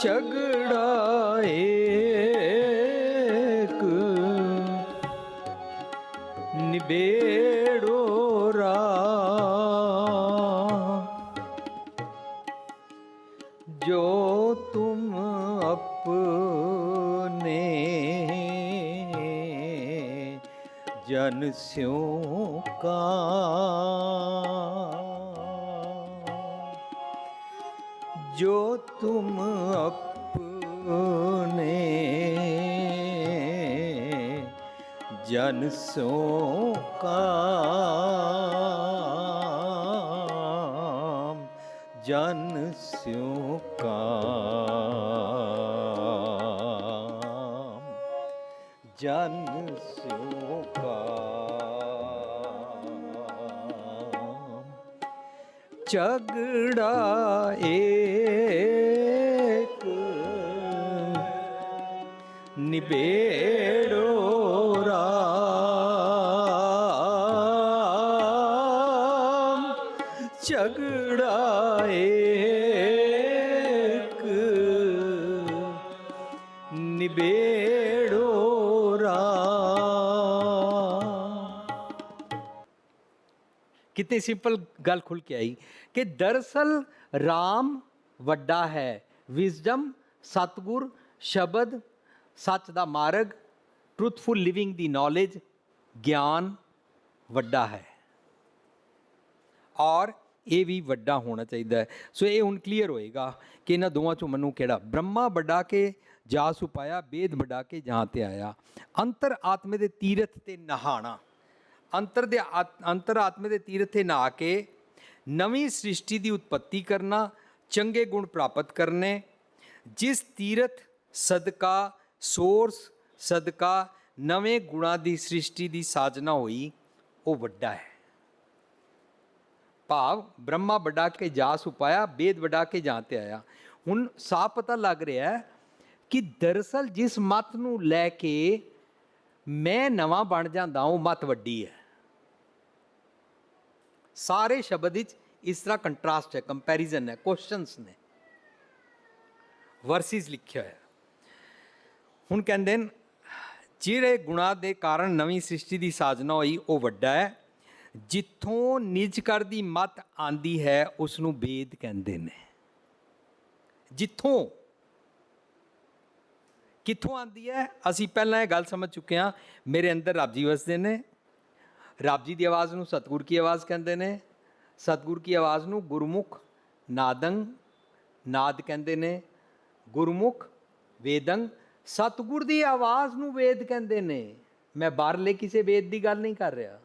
ਝਗੜਾ ਏਕ ਨਿਬੇੜੋ ਰਾ। ਜੋ ਤੁਮ ਆਪਣੇ ਜਨ ਸਿਉ ਕਾ। ਜੋ ਤੁਮ ਆਪਣੇ ਜਨ ਸੋ ਕਾਮ ਜਨ ਸਿਉ ਕਾਮ ਜਨ ਸਿਉ ਕਾਮ ਝਗੜਾ ਏਕ। ਨਿਬੇੜੋ ਰਾਮ। ਝਗੜਾ ਏਕ। ਨਿਬੇੜੋ ਰਾਮ। ਕਿਤਨੀ ਸਿੰਪਲ ਗੱਲ ਖੁੱਲ ਕੇ ਆਈ ਕਿ ਦਰਅਸਲ RAM ਵੱਡਾ ਹੈ ਵਿਜ਼ਡਮ ਸਤਗੁਰ, ਸ਼ਬਦ, ਸੱਚ ਦਾ ਮਾਰਗ ਟਰੂਥਫੁਲ ਲਿਵਿੰਗ ਦੀ ਨੌਲੇਜ ਗਿਆਨ ਵੱਡਾ ਹੈ। ਔਰ ਇਹ ਵੀ ਵੱਡਾ ਹੋਣਾ ਚਾਹੀਦਾ ਹੈ। ਸੋ ਇਹ ਹੁਣ ਕਲੀਅਰ ਹੋਏਗਾ ਕਿ ਇਹਨਾਂ ਦੋਵਾਂ ਚੋਂ ਮੈਨੂੰ ਕਿਹੜਾ? ਬ੍ਰਹਮਾ ਵੱਡਾ ਕੇ ਜਾ ਸੁਪਾਇਆ ਬੇਦ ਵੱਡਾ ਕੇ ਜਾਂ ਤੇ ਆਇਆ। ਅੰਤਰ ਆਤਮੇ ਦੇ ਤੀਰਥ ਤੇ ਨਹਾਣਾ। ਅੰਤਰ ਦੇ ਆਤ- ਅੰਤਰ ਆਤਮੇ ਦੇ ਤੀਰਥ ਤੇ ਨਹਾ ਕੇ ਨਵੀਂ ਸ੍ਰਿਸ਼ਟੀ ਦੀ ਉਤਪਤੀ ਕਰਨਾ, ਚੰਗੇ ਗੁਣ ਪ੍ਰਾਪਤ ਕਰਨੇ। ਜਿਸ ਤੀਰਥ, ਸਦਕਾ, ਸੋਰਸ, ਸਦਕਾ ਨਵੇਂ ਗੁਣਾਂ ਦੀ ਸ੍ਰਿਸ਼ਟੀ ਦੀ ਸਾਜਨਾ ਹੋਈ, ਉਹ ਵੱਡਾ ਹੈ। ਭਾਵ ਬ੍ਰਹਮਾ ਵੱਡਾ ਕੇ ਜਾ ਸੁਪਾਇਆ ਵੇਦ ਵੱਡਾ ਕੇ ਜਾਂ ਤੇ ਆਇਆ। ਹੁਣ ਸਾਫ਼ ਪਤਾ ਲੱਗ ਰਿਹਾ ਹੈ ਕਿ ਦਰਅਸਲ ਜਿਸ ਮਤ ਨੂੰ ਲੈ ਕੇ ਮੈਂ ਨਵਾਂ ਬਣ ਜਾਂਦਾ, ਉਹ ਮਤ ਵੱਡੀ ਹੈ। ਸਾਰੇ ਸ਼ਬਦ ਵਿੱਚ ਇਸ ਤਰ੍ਹਾਂ ਕੰਟਰਾਸਟ ਹੈ ਕੰਪੈਰੀਜ਼ਨ ਹੈ ਕੁਐਸਚਨਸ ਨੇ। ਵਰਸਿਸ ਲਿਖਿਆ ਹੈ ਹੁਣ ਕਹਿੰਦੇ ਨੇ, ਜਿਹੜੇ ਗੁਣਾ ਦੇ ਕਾਰਨ ਨਵੀਂ ਸ੍ਰਿਸ਼ਟੀ ਦੀ ਸਾਜਨਾ ਹੋਈ, ਉਹ ਵੱਡਾ ਹੈ। ਜਿੱਥੋਂ ਨਿਜ ਕਰ ਦੀ ਮਤ ਆਂਦੀ ਹੈ ਉਸ ਨੂੰ ਵੇਦ ਕਹਿੰਦੇ ਨੇ। ਜਿੱਥੋਂ? ਕਿੱਥੋਂ ਆਂਦੀ ਹੈ? ਅਸੀਂ ਪਹਿਲਾਂ ਇਹ ਗੱਲ ਸਮਝ ਚੁੱਕੇ ਹਾਂ। ਮੇਰੇ ਅੰਦਰ ਰੱਬ ਜੀ ਵਸਦੇ ਨੇ। ਰੱਬ ਜੀ ਦੀ ਆਵਾਜ਼ ਨੂੰ ਸਤਿਗੁਰ ਕੀ ਆਵਾਜ਼ ਕਹਿੰਦੇ ਨੇ? ਸਤਿਗੁਰ ਕੀ ਆਵਾਜ਼ ਨੂੰ ਗੁਰਮੁਖ, ਨਾਦੰ, ਨਾਦ ਕਹਿੰਦੇ ਨੇ। ਗੁਰਮੁਖ, ਵੇਦੰ, ਸਤਿਗੁਰ ਦੀ ਆਵਾਜ਼ ਨੂੰ ਵੇਦ ਕਹਿੰਦੇ ਨੇ। ਮੈਂ ਬਾਹਰਲੇ ਕਿਸੇ ਵੇਦ ਦੀ ਗੱਲ ਨਹੀਂ ਕਰ ਰਿਹਾ।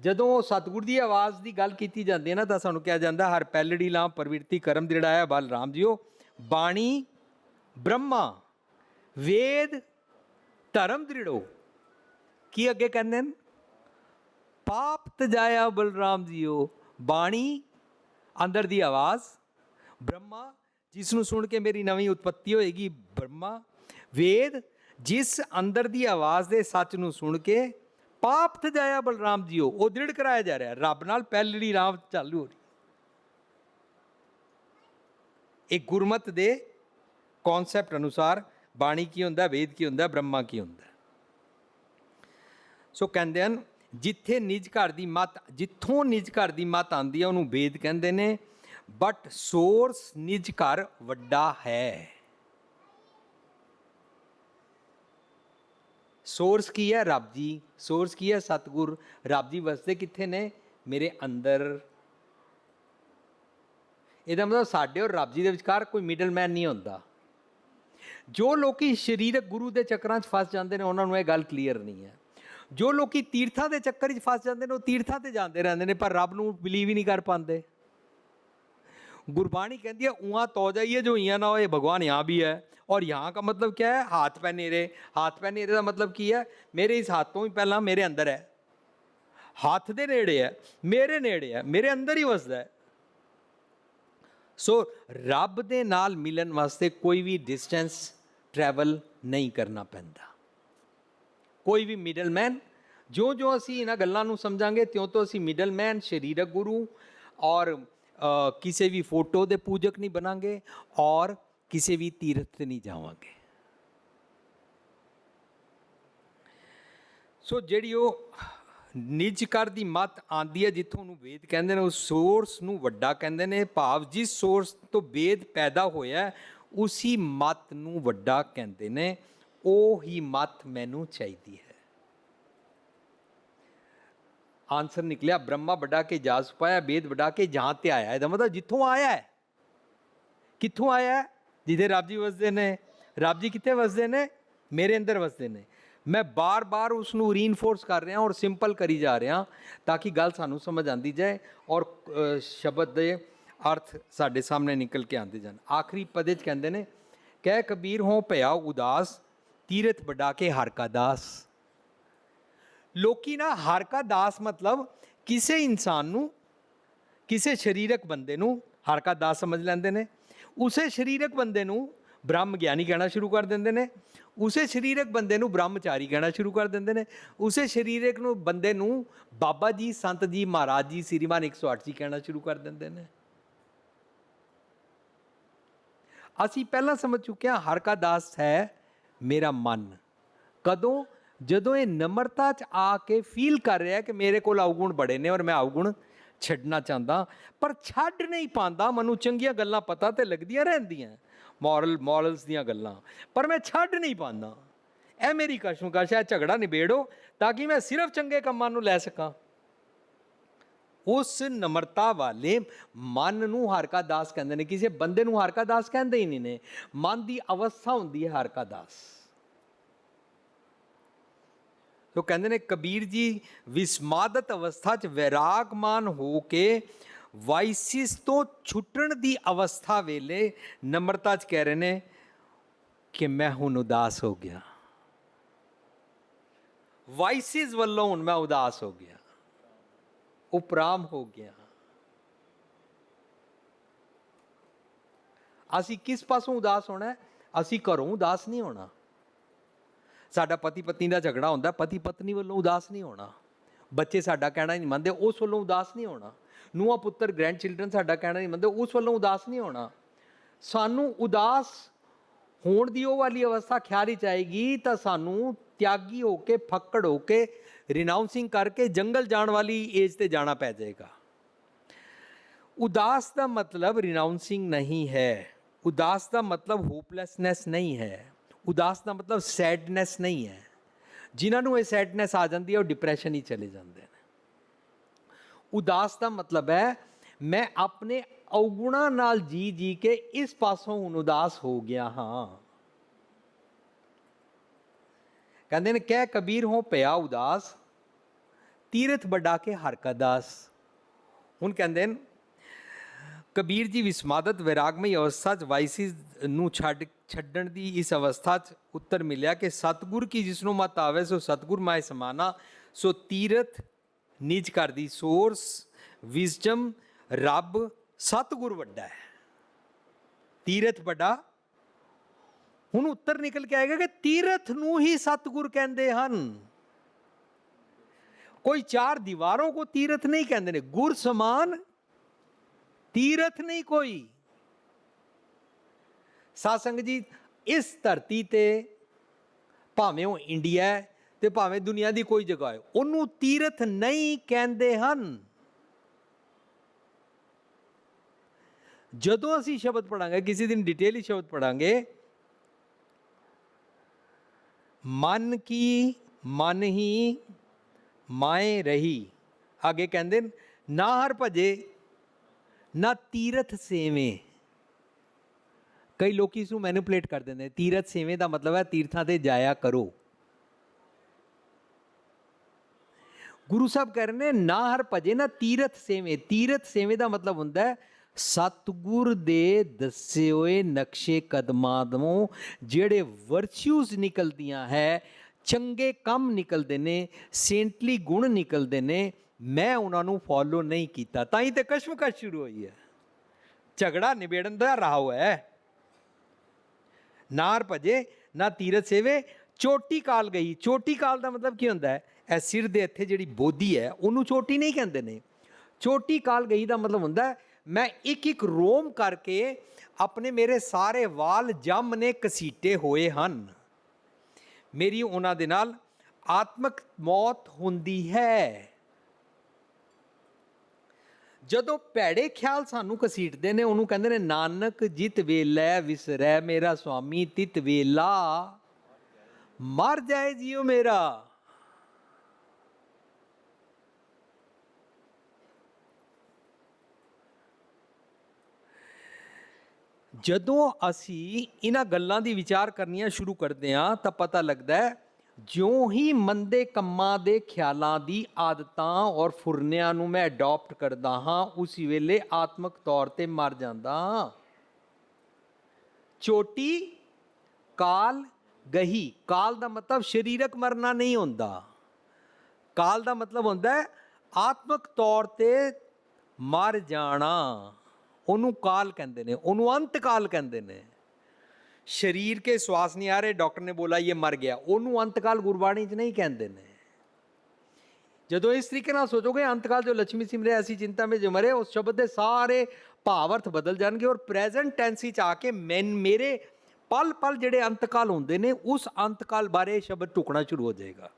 ਜਦੋਂ ਸਤਿਗੁਰ ਦੀ ਆਵਾਜ਼ ਦੀ ਗੱਲ ਕੀਤੀ ਜਾਂਦੀ ਹੈ ਨਾ, ਤਾਂ ਸਾਨੂੰ ਕਿਹਾ ਜਾਂਦਾ, ਹਰ ਪੈਲੜੀ ਲਾਂ ਪ੍ਰਵਿਰਤੀ ਕਰਮ ਦ੍ਰਿੜਾਇਆ ਬਲ ਰਾਮ ਜੀਓ। ਬਾਣੀ ਬ੍ਰਹਮਾ, ਵੇਦ ਧਰਮ ਦ੍ਰਿੜੋ। ਕੀ ਅੱਗੇ ਕਹਿੰਦੇ ਨੇ ਪਾਪ ਤਜਾਇਆ ਬਲਰਾਮ ਜੀਓ, ਬਾਣੀ ਅੰਦਰ ਦੀ ਆਵਾਜ਼। ਬ੍ਰਹਮਾ ਜਿਸ ਨੂੰ ਸੁਣ ਕੇ ਮੇਰੀ ਨਵੀਂ ਉਤਪਤੀ ਹੋਏਗੀ, ਬ੍ਰਹਮਾ। ਵੇਦ, ਜਿਸ ਅੰਦਰ ਦੀ ਆਵਾਜ਼ ਦੇ ਸੱਚ ਨੂੰ ਸੁਣ ਕੇ ਪਾਪ ਤਜਾਇਆ ਬਲਰਾਮ ਜੀਓ, ਉਹ ਦ੍ਰਿੜ ਕਰਾਇਆ ਜਾ ਰਿਹਾ। ਰੱਬ ਨਾਲ ਪਹਿਲੀ ਰਾਮ ਚਾਲੂ ਹੋ ਰਹੀ। ਇਹ ਗੁਰਮਤ ਦੇ ਕਨਸੈਪਟ ਅਨੁਸਾਰ ਬਾਣੀ ਕੀ ਹੁੰਦਾ, ਵੇਦ ਕੀ ਹੁੰਦਾ, ਬ੍ਰਹਮਾ ਕੀ ਹੁੰਦਾ। ਸੋ ਕਹਿੰਦੇ ਹਨ, ਜਿੱਥੇ ਨਿਜ ਘਰ ਦੀ ਮਤ, ਜਿੱਥੋਂ ਨਿਜ ਘਰ ਦੀ ਮਤ ਆਂਦੀ ਹੈ ਉਹਨੂੰ ਵੇਦ ਕਹਿੰਦੇ ਨੇ ਬਟ ਸੋਰਸ ਨਿਜ ਘਰ ਵੱਡਾ ਹੈ। ਸੋਰਸ ਕੀ ਹੈ? ਰੱਬ ਜੀ। ਸੋਰਸ ਕੀ ਹੈ? ਸਤਗੁਰ। ਰੱਬ ਜੀ ਵਸਦੇ ਕਿੱਥੇ ਨੇ? ਮੇਰੇ ਅੰਦਰ। ਇਹਦਾ ਮਤਲਬ ਸਾਡੇ ਔਰ ਰੱਬ ਜੀ ਦੇ ਵਿਚਕਾਰ ਕੋਈ ਮਿਡਲਮੈਨ ਨਹੀਂ ਹੁੰਦਾ। ਜੋ ਲੋਕੀ ਸਰੀਰਕ ਗੁਰੂ ਦੇ ਚੱਕਰਾਂ 'ਚ ਫਸ ਜਾਂਦੇ ਨੇ, ਉਹਨਾਂ ਨੂੰ ਇਹ ਗੱਲ ਕਲੀਅਰ ਨਹੀਂ ਹੈ। ਜੋ ਲੋਕੀ ਤੀਰਥਾਂ ਦੇ ਚੱਕਰ 'ਚ ਫਸ ਜਾਂਦੇ ਨੇ ਉਹ ਤੀਰਥਾਂ ਤੇ ਜਾਂਦੇ ਰਹਿੰਦੇ ਨੇ ਪਰ ਰੱਬ ਨੂੰ ਬਿਲੀਵ ਹੀ ਨਹੀਂ ਕਰ ਪਾਉਂਦੇ गुरबाणी कहती है उहाँ तो जाइए जो यहाँ ना हो ये भगवान यहाँ भी है और यहाँ का मतलब क्या है हाथ पे नेरे हाथ पे नेरे का मतलब की है मेरे इस हाथ तो ही पहला मेरे अंदर है ਹੱਥ ਦੇ ਨੇੜੇ ਹੈ ਮੇਰੇ ਨੇੜੇ ਹੈ ਮੇਰੇ ਅੰਦਰ ਹੀ ਵਸਦਾ ਹੈ ਸੋ ਰੱਬ ਦੇ ਨਾਲ ਮਿਲਣ ਵਾਸਤੇ ਕੋਈ ਵੀ ਡਿਸਟੈਂਸ ਟਰੈਵਲ ਨਹੀਂ ਕਰਨਾ ਪੈਂਦਾ ਕੋਈ ਵੀ ਮਿਡਲਮੈਨ ਜੋ ਜੋ ਅਸੀਂ ਇਹਨਾਂ ਗੱਲਾਂ ਨੂੰ ਸਮਝਾਂਗੇ ਤਿਉਂ ਤੋਂ ਅਸੀਂ ਮਿਡਲਮੈਨ ਸਰੀਰਕ ਗੁਰੂ ਔਰ ਕਿਸੇ ਵੀ ਫੋਟੋ ਦੇ ਪੂਜਕ ਨਹੀਂ ਬਣਾਂਗੇ ਔਰ ਕਿਸੇ ਵੀ ਤੀਰਥ ਤੇ ਨਹੀਂ ਜਾਵਾਂਗੇ। ਸੋ ਜਿਹੜੀ ਉਹ ਨਿਜ ਕਰ ਦੀ ਮਤ ਆਂਦੀ ਹੈ ਜਿੱਥੋਂ ਨੂੰ ਵੇਦ ਕਹਿੰਦੇ ਨੇ ਉਸ ਸੋਰਸ ਨੂੰ ਵੱਡਾ ਕਹਿੰਦੇ ਨੇ ਭਾਵ ਜਿਸ ਸੋਰਸ ਤੋਂ ਵੇਦ ਪੈਦਾ ਹੋਇਆ ਹੈ, ਉਸੀ ਮਤ ਨੂੰ ਵੱਡਾ ਕਹਿੰਦੇ ਨੇ। ਉਹ ਹੀ ਮਤ ਮੈਨੂੰ ਚਾਹੀਦੀ ਹੈ। ਆਨਸਰ ਨਿਕਲਿਆ, ਬ੍ਰਹਮਾ ਵੱਡਾ ਕੇ ਜਾਸ ਪਾਇਆ ਵੇਦ ਵੱਡਾ ਕੇ ਜਾਂ ਤੇ ਆਇਆ। ਇਹਦਾ ਮਤਲਬ ਜਿੱਥੋਂ ਆਇਆ ਹੈ, ਕਿੱਥੋਂ ਆਇਆ ਜਿੱਥੇ ਰੱਬ ਜੀ ਵਸਦੇ ਨੇ, ਰੱਬ ਜੀ ਕਿੱਥੇ ਵਸਦੇ ਨੇ? ਮੇਰੇ ਅੰਦਰ ਵਸਦੇ ਨੇ। ਮੈਂ ਬਾਰ-ਬਾਰ ਉਸ ਨੂੰ ਰੀਇਨਫੋਰਸ ਕਰ ਰਿਹਾ ਔਰ ਸਿੰਪਲ ਕਰੀ ਜਾ ਰਿਹਾ ਤਾਂ ਕਿ ਗੱਲ ਸਾਨੂੰ ਸਮਝ ਆਂਦੀ ਜਾਏ ਔਰ ਸ਼ਬਦ ਦੇ ਅਰਥ ਸਾਡੇ ਸਾਹਮਣੇ ਨਿਕਲ ਕੇ ਆਉਂਦੇ ਜਾਣ। ਆਖਰੀ ਪਦੇ ਚ ਕਹਿੰਦੇ ਨੇ, ਕਹਿ ਕਬੀਰ ਹੋ ਭਇਆ ਉਦਾਸ ਤੀਰਥ ਵਡਾ ਕੇ ਹਰ ਕਾ ਦਾਸ। ਲੋਕੀ ਨਾ ਹਰ ਕਾ ਦਾਸ ਮਤਲਬ ਕਿਸੇ ਇਨਸਾਨ ਨੂੰ, ਕਿਸੇ ਸਰੀਰਕ ਬੰਦੇ ਨੂੰ ਹਰ ਕਾ ਦਾਸ ਸਮਝ ਲੈਂਦੇ ਨੇ। ਉਸੇ ਸਰੀਰਕ ਬੰਦੇ ਨੂੰ ਬ੍ਰਹਮ ਗਿਆਨੀ ਕਹਿਣਾ ਸ਼ੁਰੂ ਕਰ ਦਿੰਦੇ ਨੇ। ਉਸੇ ਸਰੀਰਕ ਬੰਦੇ ਨੂੰ ਬ੍ਰਹਮਚਾਰੀ ਕਹਿਣਾ ਸ਼ੁਰੂ ਕਰ ਦਿੰਦੇ ਨੇ। ਉਸੇ ਸਰੀਰਕ ਨੂੰ ਬੰਦੇ ਨੂੰ ਬਾਬਾ ਜੀ, ਸੰਤ ਜੀ, ਮਹਾਰਾਜ ਜੀ, ਸ੍ਰੀਮਾਨ 108 ਜੀ ਕਹਿਣਾ ਸ਼ੁਰੂ ਕਰ ਦਿੰਦੇ ਨੇ। ਅਸੀਂ ਪਹਿਲਾਂ ਸਮਝ ਚੁੱਕੇ ਹਾਂ ਹਰ ਕਾ ਦਾਸ ਹੈ ਮੇਰਾ ਮਨ। ਕਦੋਂ? ਜਦੋਂ ਇਹ ਨਮਰਤਾ ਚ ਆ ਕੇ ਫੀਲ ਕਰ ਰਿਹਾ ਕਿ ਮੇਰੇ ਕੋਲ ਔਗੁਣ ਬੜੇ ਨੇ ਔਰ ਮੈਂ ਔਗੁਣ ਛੱਡਣਾ ਚਾਹੁੰਦਾ, ਪਰ ਛੱਡ ਨਹੀਂ ਪਾਉਂਦਾ, ਮੈਨੂੰ ਚੰਗੀਆਂ ਗੱਲਾਂ ਪਤਾ ਤੇ ਲੱਗਦੀਆਂ ਰਹਿੰਦੀਆਂ ਮੋਰਲ ਮੋਰਲਸ ਦੀਆਂ ਗੱਲਾਂ, ਪਰ ਮੈਂ ਛੱਡ ਨਹੀਂ ਪਾਉਂਦਾ। ਇਹ ਮੇਰੀ ਕਸ਼ਮਕਸ਼ ਹੈ, ਝਗੜਾ ਨਿਬੇੜੋ, ਤਾਂ ਕਿ ਮੈਂ ਸਿਰਫ ਚੰਗੇ ਕੰਮਾਂ ਨੂੰ ਲੈ ਸਕਾਂ। ਉਸ ਨਮਰਤਾ ਵਾਲੇ ਮਨ ਨੂੰ ਹਰ ਦਾਸ ਕਹਿੰਦੇ ਨੇ, ਕਿਸੇ ਬੰਦੇ ਨੂੰ ਹਰ ਦਾਸ ਕਹਿੰਦੇ ਹੀ ਨਹੀਂ ਨੇ। ਮਨ ਦੀ ਅਵਸਥਾ ਹੁੰਦੀ ਹੈ ਹਰ ਦਾਸ। ਤੋ ਕਹਿੰਦੇ ਨੇ, ਕਬੀਰ ਜੀ ਵਿਸਮਾਦਤ ਅਵਸਥਾ 'ਚ ਵੈਰਾਗਮਾਨ ਹੋ ਕੇ ਵਾਈਸਿਸ ਤੋਂ ਛੁੱਟਣ ਦੀ ਅਵਸਥਾ ਵੇਲੇ ਨਮਰਤਾ 'ਚ ਕਹਿ ਰਹੇ ਨੇ ਕਿ ਮੈਂ ਹੁਣ ਉਦਾਸ ਹੋ ਗਿਆ। ਵਾਈਸਿਸ ਵੱਲੋਂ ਹੁਣ ਮੈਂ ਉਦਾਸ ਹੋ ਗਿਆ। ਉਪਰਾਮ ਹੋ ਗਿਆ ਅਸੀਂ ਕਿਸ ਪਾਸੋਂ ਉਦਾਸ ਹੋਣਾ? ਅਸੀਂ ਘਰੋਂ ਉਦਾਸ ਨਹੀਂ ਹੋਣਾ। ਸਾਡਾ ਪਤੀ ਪਤਨੀ ਦਾ ਝਗੜਾ ਹੁੰਦਾ ਪਤੀ ਪਤਨੀ ਵੱਲੋਂ ਉਦਾਸ ਨਹੀਂ ਹੋਣਾ। ਬੱਚੇ ਸਾਡਾ ਕਹਿਣਾ ਨਹੀਂ ਮੰਨਦੇ, ਉਸ ਵੱਲੋਂ ਉਦਾਸ ਨਹੀਂ ਹੋਣਾ। ਨੂੰਹਾਂ, ਪੁੱਤਰ, ਗ੍ਰੈਂਡ ਚਿਲਡਰਨ ਸਾਡਾ ਕਹਿਣਾ ਨਹੀਂ ਮੰਨਦੇ, ਉਸ ਵੱਲੋਂ ਉਦਾਸ ਨਹੀਂ ਹੋਣਾ। ਸਾਨੂੰ ਉਦਾਸ ਹੋਣ ਦੀ ਉਹ ਵਾਲੀ ਅਵਸਥਾ ਖਿਆਲ ਹੀ ਆਏਗੀ ਤਾਂ ਸਾਨੂੰ ਤਿਆਗੀ ਹੋ ਕੇ ਫੱਕੜ ਹੋ ਕੇ ਰਿਨਾਉਂਸਿੰਗ ਕਰਕੇ ਜੰਗਲ ਜਾਣ ਵਾਲੀ ਏਜ ਤੇ ਜਾਣਾ ਪੈ ਜਾਏਗਾ ਉਦਾਸ ਦਾ ਮਤਲਬ ਰਿਨਾਉਂਸਿੰਗ ਨਹੀਂ ਹੈ ਉਦਾਸ ਦਾ ਮਤਲਬ ਹੋਪਲੈਸਨੈਸ ਨਹੀਂ ਹੈ ਉਦਾਸ ਦਾ ਮਤਲਬ ਸੈਡਨੈਸ ਨਹੀਂ ਹੈ ਜਿਨ੍ਹਾਂ ਨੂੰ ਇਹ ਸੈਡਨੈਸ ਆ ਜਾਂਦੀ ਹੈ ਉਹ ਡਿਪਰੈਸ਼ਨ ਹੀ ਚਲੇ ਜਾਂਦੇ ਨੇ ਉਦਾਸ ਦਾ ਮਤਲਬ ਹੈ ਮੈਂ ਆਪਣੇ ਔਗੁਣਾ ਨਾਲ ਜੀ ਜੀ ਕੇ ਇਸ ਪਾਸੋਂ ਹੁਣ ਉਦਾਸ ਹੋ ਗਿਆ ਹਾਂ ਕਹਿੰਦੇ ਨੇ, ਕਹਿ ਕਬੀਰ ਹੋ ਪਿਆ ਉਦਾਸ, ਤੀਰਥ ਵੱਡਾ ਕੇ ਹਰ ਕਾ ਦਾਸ। ਹੁਣ ਕਹਿੰਦੇ ਨੇ, ਕਬੀਰ ਜੀ ਵਿਸਮਾਦਤ, ਵਿਰਾਗਮਈ ਅਵਸਥਾ ਚ ਵਾਈਸਿਸ ਨੂੰ ਛੱਡ, ਛੱਡਣ ਦੀ ਇਸ ਅਵਸਥਾ ਚ ਉੱਤਰ ਮਿਲਿਆ ਕਿ ਸਤਗੁਰ ਕੀ ਜਿਸ ਨੂੰ ਮਤ ਆਵੇ, ਸੋ ਸਤਗੁਰ ਮਾਇ ਸਮਾਨਾ, ਸੋ ਤੀਰਥ ਨਿਜ ਕਰ ਦੀ ਸੋਰਸ, ਵਿਜ਼ਡਮ, ਰੱਬ ਸਤਗੁਰ ਵੱਡਾ ਹੈ। ਤੀਰਥ ਵੱਡਾ ਹੁਣ ਉੱਤਰ ਨਿਕਲ ਕੇ ਆਏਗਾ ਕਿ ਤੀਰਥ ਨੂੰ ਹੀ ਸਤਗੁਰ ਕਹਿੰਦੇ ਹਨ। ਕੋਈ ਚਾਰ ਦੀਵਾਰੋਂ ਕੋ ਤੀਰਥ ਨਹੀਂ ਕਹਿੰਦੇ ਨੇ। ਗੁਰ ਸਮਾਨ, ਤੀਰਥ ਨਹੀਂ ਕੋਈ। ਸਾਸੰਗ ਜੀ, ਇਸ ਧਰਤੀ ਤੇ ਭਾਵੇਂ ਉਹ ਇੰਡੀਆ ਹੈ ਤੇ ਭਾਵੇਂ ਦੁਨੀਆ ਦੀ ਕੋਈ ਜਗ੍ਹਾ ਹੈ, ਉਹਨੂੰ ਤੀਰਥ ਨਹੀਂ ਕਹਿੰਦੇ ਹਨ। ਜਦੋਂ ਅਸੀਂ ਸ਼ਬਦ ਪੜਾਂਗੇ, ਕਿਸੇ ਦਿਨ ਡਿਟੇਲ ਹੀ ਸ਼ਬਦ ਪੜਾਂਗੇ ਮਨ ਕੀ ਮਨ ਹੀ ਮਾਏ ਰਹੀ। ਅੱਗੇ ਕਹਿੰਦੇ, ਨਾ ਹਰ ਭਜੇ, ਨਾ ਤੀਰਥ ਸੇਵੇਂ। ਕਈ ਲੋਕੀ ਇਸ ਨੂੰ ਮੈਨੀਪੂਲੇਟ ਕਰ ਦਿੰਦੇ ਤੀਰਥ ਸੇਵੇਂ ਦਾ ਮਤਲਬ ਹੈ ਤੀਰਥਾਂ ਤੇ ਜਾਇਆ ਕਰੋ। ਗੁਰੂ ਸਾਹਿਬ ਕਹਿ ਰਹੇ ਨੇ, ਨਾ ਹਰ ਭਜੇ, ਨਾ ਤੀਰਥ ਸੇਵੇਂ। ਤੀਰਥ ਸੇਵੇਂ ਦਾ ਮਤਲਬ ਹੁੰਦਾ ਹੈ ਸਤਗੁਰ ਦੇ ਦੱਸੇ ਹੋਏ ਨਕਸ਼ੇ ਕਦਮਾਂ ਤੋਂ ਜਿਹੜੇ ਵਰਚੂਜ਼ ਨਿਕਲਦੀਆਂ ਹੈ, ਚੰਗੇ ਕੰਮ ਨਿਕਲਦੇ ਨੇ ਸੇਂਟਲੀ ਗੁਣ ਨਿਕਲਦੇ ਨੇ, ਮੈਂ ਉਹਨਾਂ ਨੂੰ ਫੋਲੋ ਨਹੀਂ ਕੀਤਾ, ਤਾਂ ਹੀ ਤੇ ਕਸ਼ਮਕਸ਼ ਸ਼ੁਰੂ ਹੋਈ ਹੈ। ਝਗੜਾ ਨਿਬੇੜਨ ਦਾ ਰਾਹ ਹੋਇਆ ਹੈ। ਨਾਰ ਭਜੇ, ਨਾ ਤੀਰਥ ਸੇਵੇ, ਚੋਟੀ ਕਾਲ ਗਈ। ਚੋਟੀ ਕਾਲ ਦਾ ਮਤਲਬ ਕੀ ਹੁੰਦਾ ਹੈ? ਇਹ ਸਿਰ ਦੇ ਇੱਥੇ ਜਿਹੜੀ ਬੋਧੀ ਹੈ, ਉਹਨੂੰ ਚੋਟੀ ਨਹੀਂ ਕਹਿੰਦੇ ਨੇ। ਚੋਟੀ ਕਾਲ ਗਈ ਦਾ ਮਤਲਬ ਹੁੰਦਾ ਹੈ ਮੈਂ ਇੱਕ ਇੱਕ ਰੋਮ ਕਰਕੇ ਆਪਣੇ ਮੇਰੇ ਸਾਰੇ ਵਾਲ ਜੰਮ ਨੇ ਕਸੀਟੇ ਹੋਏ ਹਨ। ਮੇਰੀ ਉਹਨਾਂ ਦੇ ਨਾਲ ਆਤਮਿਕ ਮੌਤ ਹੁੰਦੀ ਹੈ। ਜਦੋਂ ਭੈੜੇ ਖਿਆਲ ਸਾਨੂੰ ਕਸੀਟਦੇ ਨੇ, ਉਹਨੂੰ ਕਹਿੰਦੇ ਨੇ, ਨਾਨਕ ਜਿਤ ਵੇਲੇ ਵਿਸਰੈ ਮੇਰਾ ਸੁਆਮੀ ਤਿਤ ਵੇਲਾ ਮਰ ਜਾਏ ਜੀਓ ਮੇਰਾ। ਜਦੋਂ ਅਸੀਂ ਇਹਨਾਂ ਗੱਲਾਂ ਦੀ ਵਿਚਾਰ ਕਰਨੀਆਂ ਸ਼ੁਰੂ ਕਰਦੇ ਹਾਂ, ਤਾਂ ਪਤਾ ਲੱਗਦਾ ਹੈ, ਜਿਉਂ ਹੀ ਮੰਦੇ ਕੰਮਾਂ ਦੇ ਖਿਆਲਾਂ ਦੀ ਆਦਤਾਂ ਔਰ ਫੁਰਨਿਆਂ ਨੂੰ ਮੈਂ ਅਡਾਪਟ ਕਰਦਾ ਹਾਂ, ਉਸੇ ਵੇਲੇ ਆਤਮਿਕ ਤੌਰ ਤੇ ਮਰ ਜਾਂਦਾ ਹਾਂ। ਚੋਟੀ, ਕਾਲ, ਗਹੀ, ਕਾਲ ਦਾ ਮਤਲਬ ਸਰੀਰਕ ਮਰਨਾ ਨਹੀਂ ਹੁੰਦਾ। ਕਾਲ ਦਾ ਮਤਲਬ ਹੁੰਦਾ ਹੈ, ਆਤਮਿਕ ਤੌਰ ਤੇ ਮਰ ਜਾਣਾ। ਉਹਨੂੰ ਕਾਲ ਕਹਿੰਦੇ ਨੇ, ਉਹਨੂੰ ਅੰਤ ਕਾਲ ਕਹਿੰਦੇ ਨੇ। ਸਰੀਰ ਕੇ ਸਵਾਸ ਨਹੀਂ ਆ ਰਹੇ, ਡਾਕਟਰ ਨੇ ਬੋਲਾ ਇਹ ਮਰ ਗਿਆ। ਉਹਨੂੰ ਅੰਤਕਾਲ ਗੁਰਬਾਣੀ 'ਚ ਨਹੀਂ ਕਹਿੰਦੇ ਨੇ। ਜਦੋਂ ਇਸ ਤਰੀਕੇ ਨਾਲ ਸੋਚੋਗੇ ਅੰਤਕਾਲ ਜੋ ਲక్ష్ਮੀ ਸਿਮਰੇ ਐਸੀ ਚਿੰਤਾ ਵਿੱਚ ਮਰੇ, ਉਸ ਸ਼ਬਦ ਦੇ ਸਾਰੇ ਭਾਵ ਅਰਥ ਬਦਲ ਜਾਣਗੇ ਔਰ ਪ੍ਰੈਜ਼ੈਂਟ ਟੈਂਸ ਵਿੱਚ ਆ ਕੇ ਮੈਂ ਮੇਰੇ ਪਲ ਪਲ ਜਿਹੜੇ ਅੰਤਕਾਲ ਹੁੰਦੇ ਨੇ, ਉਸ ਅੰਤਕਾਲ ਬਾਰੇ ਸ਼ਬਦ ਟੁਕਣਾ ਸ਼ੁਰੂ ਹੋ ਜਾਏਗਾ।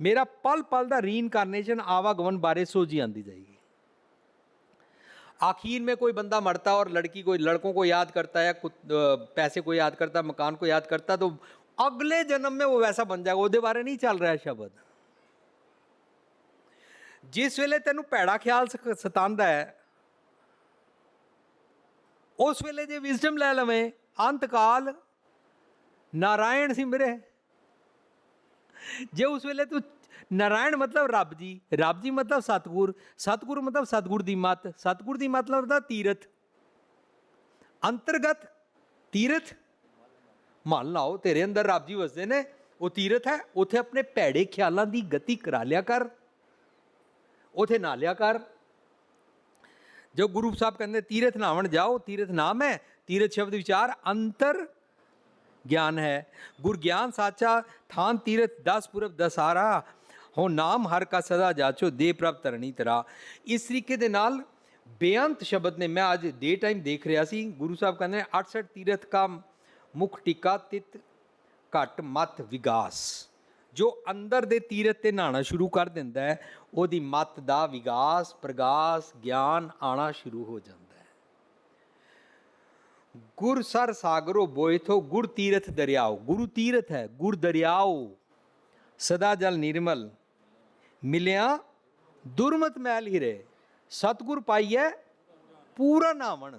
ਮੇਰਾ ਪਲ ਪਲ ਦਾ ਰੀਇਨਕਾਰਨੇਸ਼ਨ ਆਵਾਗਮਨ ਬਾਰੇ ਸੋਝੀ ਆਂਦੀ ਜਾਏਗੀ। आखिर में कोई बंदा मरता और लड़की को लड़कों को याद करता है कुछ अ, पैसे को याद करता मकान को याद करता तो अगले जन्म में वो वैसा बन जाएगा ਉਹਦੇ ਬਾਰੇ ਨਹੀਂ ਚੱਲ ਰਿਹਾ ਸ਼ਬਦ ਜਿਸ ਵੇਲੇ ਤੈਨੂੰ ਭੈੜਾ ਖਿਆਲ ਸ- ਸਤਾਉਂਦਾ ਹੈ ਉਸ ਵੇਲੇ ਜੇ ਵਿਜ਼ਡਮ ਲੈ ਲਵੇਂ ਅੰਤਕਾਲ ਨਾਰਾਇਣ ਸਿਮਰੇ ਜੇ ਉਸ ਵੇਲੇ ਤੂੰ ਨਾਰਾਇਣ ਮਤਲਬ ਰੱਬ ਜੀ ਰੱਬ ਜੀ ਮਤਲਬ ਸਤਗੁਰ ਸਤਗੁਰ ਮਤਲਬ ਸਤਗੁਰ ਦੀ ਮਤ ਸਤਗੁਰ ਦੀ ਮਤਲਬ ਦਾ ਤੀਰਥ ਅੰਤਰਗਤ ਤੀਰਥ ਮੰਨ ਲਾਓ ਤੇਰੇ ਅੰਦਰ ਰੱਬ ਜੀ ਵਸਦੇ ਨੇ ਉਹ ਤੀਰਥ ਹੈ ਉਥੇ ਆਪਣੇ ਭੈੜੇ ਖਿਆਲਾਂ ਦੀ ਗਤੀ ਕਰਾ ਲਿਆ ਕਰ ਉਥੇ ਨਾ ਲਿਆ ਕਰ ਜੋ ਗੁਰੂ ਸਾਹਿਬ ਕਹਿੰਦੇ ਤੀਰਥ ਨਾਵਣ ਜਾਓ ਤੀਰਥ ਨਾਮ ਹੈ ਤੀਰਥ ਸ਼ਬਦ ਵਿਚਾਰ ਅੰਤਰ ਗਿਆਨ ਹੈ ਗੁਰ ਗਿਆਨ ਸਾਚਾ ਥਾਨ ਤੀਰਥ 10 ਪੁਰਬ ਦਸਾਰਾ ਹੋ ਨਾਮ ਹਰ ਕਾ ਸਦਾ ਜਾਚੋ ਦੇ ਪ੍ਰਭ ਤਰਣੀ ਤਰਾ ਇਸ ਤਰੀਕੇ ਦੇ ਨਾਲ ਬੇਅੰਤ ਸ਼ਬਦ ਨੇ ਮੈਂ ਅੱਜ ਡੇ ਟਾਈਮ ਦੇਖ ਰਿਹਾ ਸੀ ਗੁਰੂ ਸਾਹਿਬ ਕਹਿੰਦੇ ਨੇ 68 ਤੀਰਥ ਕਾ ਮੁਖ ਟਿਕਾ ਤਿਤ ਘਟ ਮਤ ਵਿਗਾਸ ਜੋ ਅੰਦਰ ਦੇ ਤੀਰਥ ਤੇ ਨਹਾਣਾ ਸ਼ੁਰੂ ਕਰ ਦਿੰਦਾ ਹੈ ਉਹਦੀ ਮਤ ਦਾ ਵਿਗਾਸ ਪ੍ਰਗਾਸ ਗਿਆਨ ਆਣਾ ਸ਼ੁਰੂ ਹੋ ਜਾਂਦਾ ਹੈ ਗੁਰ ਸਰ ਸਾਗਰੋ ਬੋਇਥੋ ਗੁਰ ਤੀਰਥ ਦਰਿਆਓ ਗੁਰੂ ਤੀਰਥ ਹੈ ਗੁਰ ਦਰਿਆਓ ਸਦਾ ਜਲ ਨਿਰਮਲ ਮਿਲਿਆ, ਦੁਰਮਤ ਮੈਲ ਹੀਰੇ। ਸਤਗੁਰ ਪਾਈਐ, ਪੂਰਾ ਨਾਵਣ।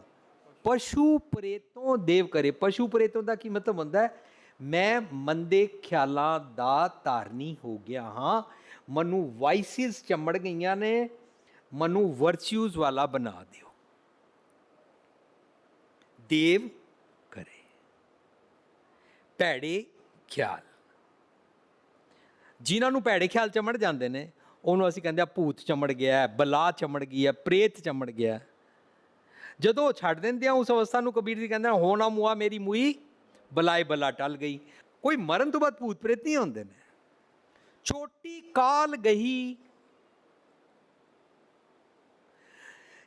ਪਸ਼ੂ ਪ੍ਰੇਤੋਂ ਦੇਵ ਕਰੇ। ਪਸ਼ੂ ਪ੍ਰੇਤੋਂ ਦਾ ਕੀ ਮਤਲਬ ਹੁੰਦਾ ਹੈ? ਮੈਂ ਮੰਦੇ ਖਿਆਲਾਂ ਦਾ ਧਾਰਨੀ ਹੋ ਗਿਆ ਹਾਂ। ਮਨੂੰ ਵਾਈਸਿਸ ਚਮੜ ਗਈਆਂ ਨੇ। ਮਨੂੰ ਵਰਚੂਜ਼ ਵਾਲਾ ਬਣਾ ਦਿਓ। ਦੇਵ ਕਰੇ। ਭੈੜੇ ਖਿਆਲ। ਜਿਨ੍ਹਾਂ ਨੂੰ ਭੈੜੇ ਖਿਆਲ ਚਮੜ ਜਾਂਦੇ ਨੇ ਉਹਨੂੰ ਅਸੀਂ ਕਹਿੰਦੇ ਆ ਭੂਤ ਚਮੜ ਗਿਆ ਹੈ, ਬਲਾ ਚਮੜ ਗਈ ਹੈ ਪ੍ਰੇਤ ਚਮੜ ਗਿਆ ਹੈ। ਜਦੋਂ ਉਹ ਛੱਡ ਦਿੰਦੇ ਆ ਉਸ ਅਵਸਥਾ ਨੂੰ ਕਬੀਰ ਜੀ ਕਹਿੰਦੇ ਹੋਣਾ ਨਾ ਮੇਰੀ ਮੂਈ ਬਲਾਏ ਬਲਾ ਟਲ ਗਈ। ਕੋਈ ਮਰਨ ਤੋਂ ਬਾਅਦ ਭੂਤ ਪ੍ਰੇਤ ਨਹੀਂ ਹੁੰਦੇ ਨੇ। ਛੋਟੀ ਕਾਲ ਗਈ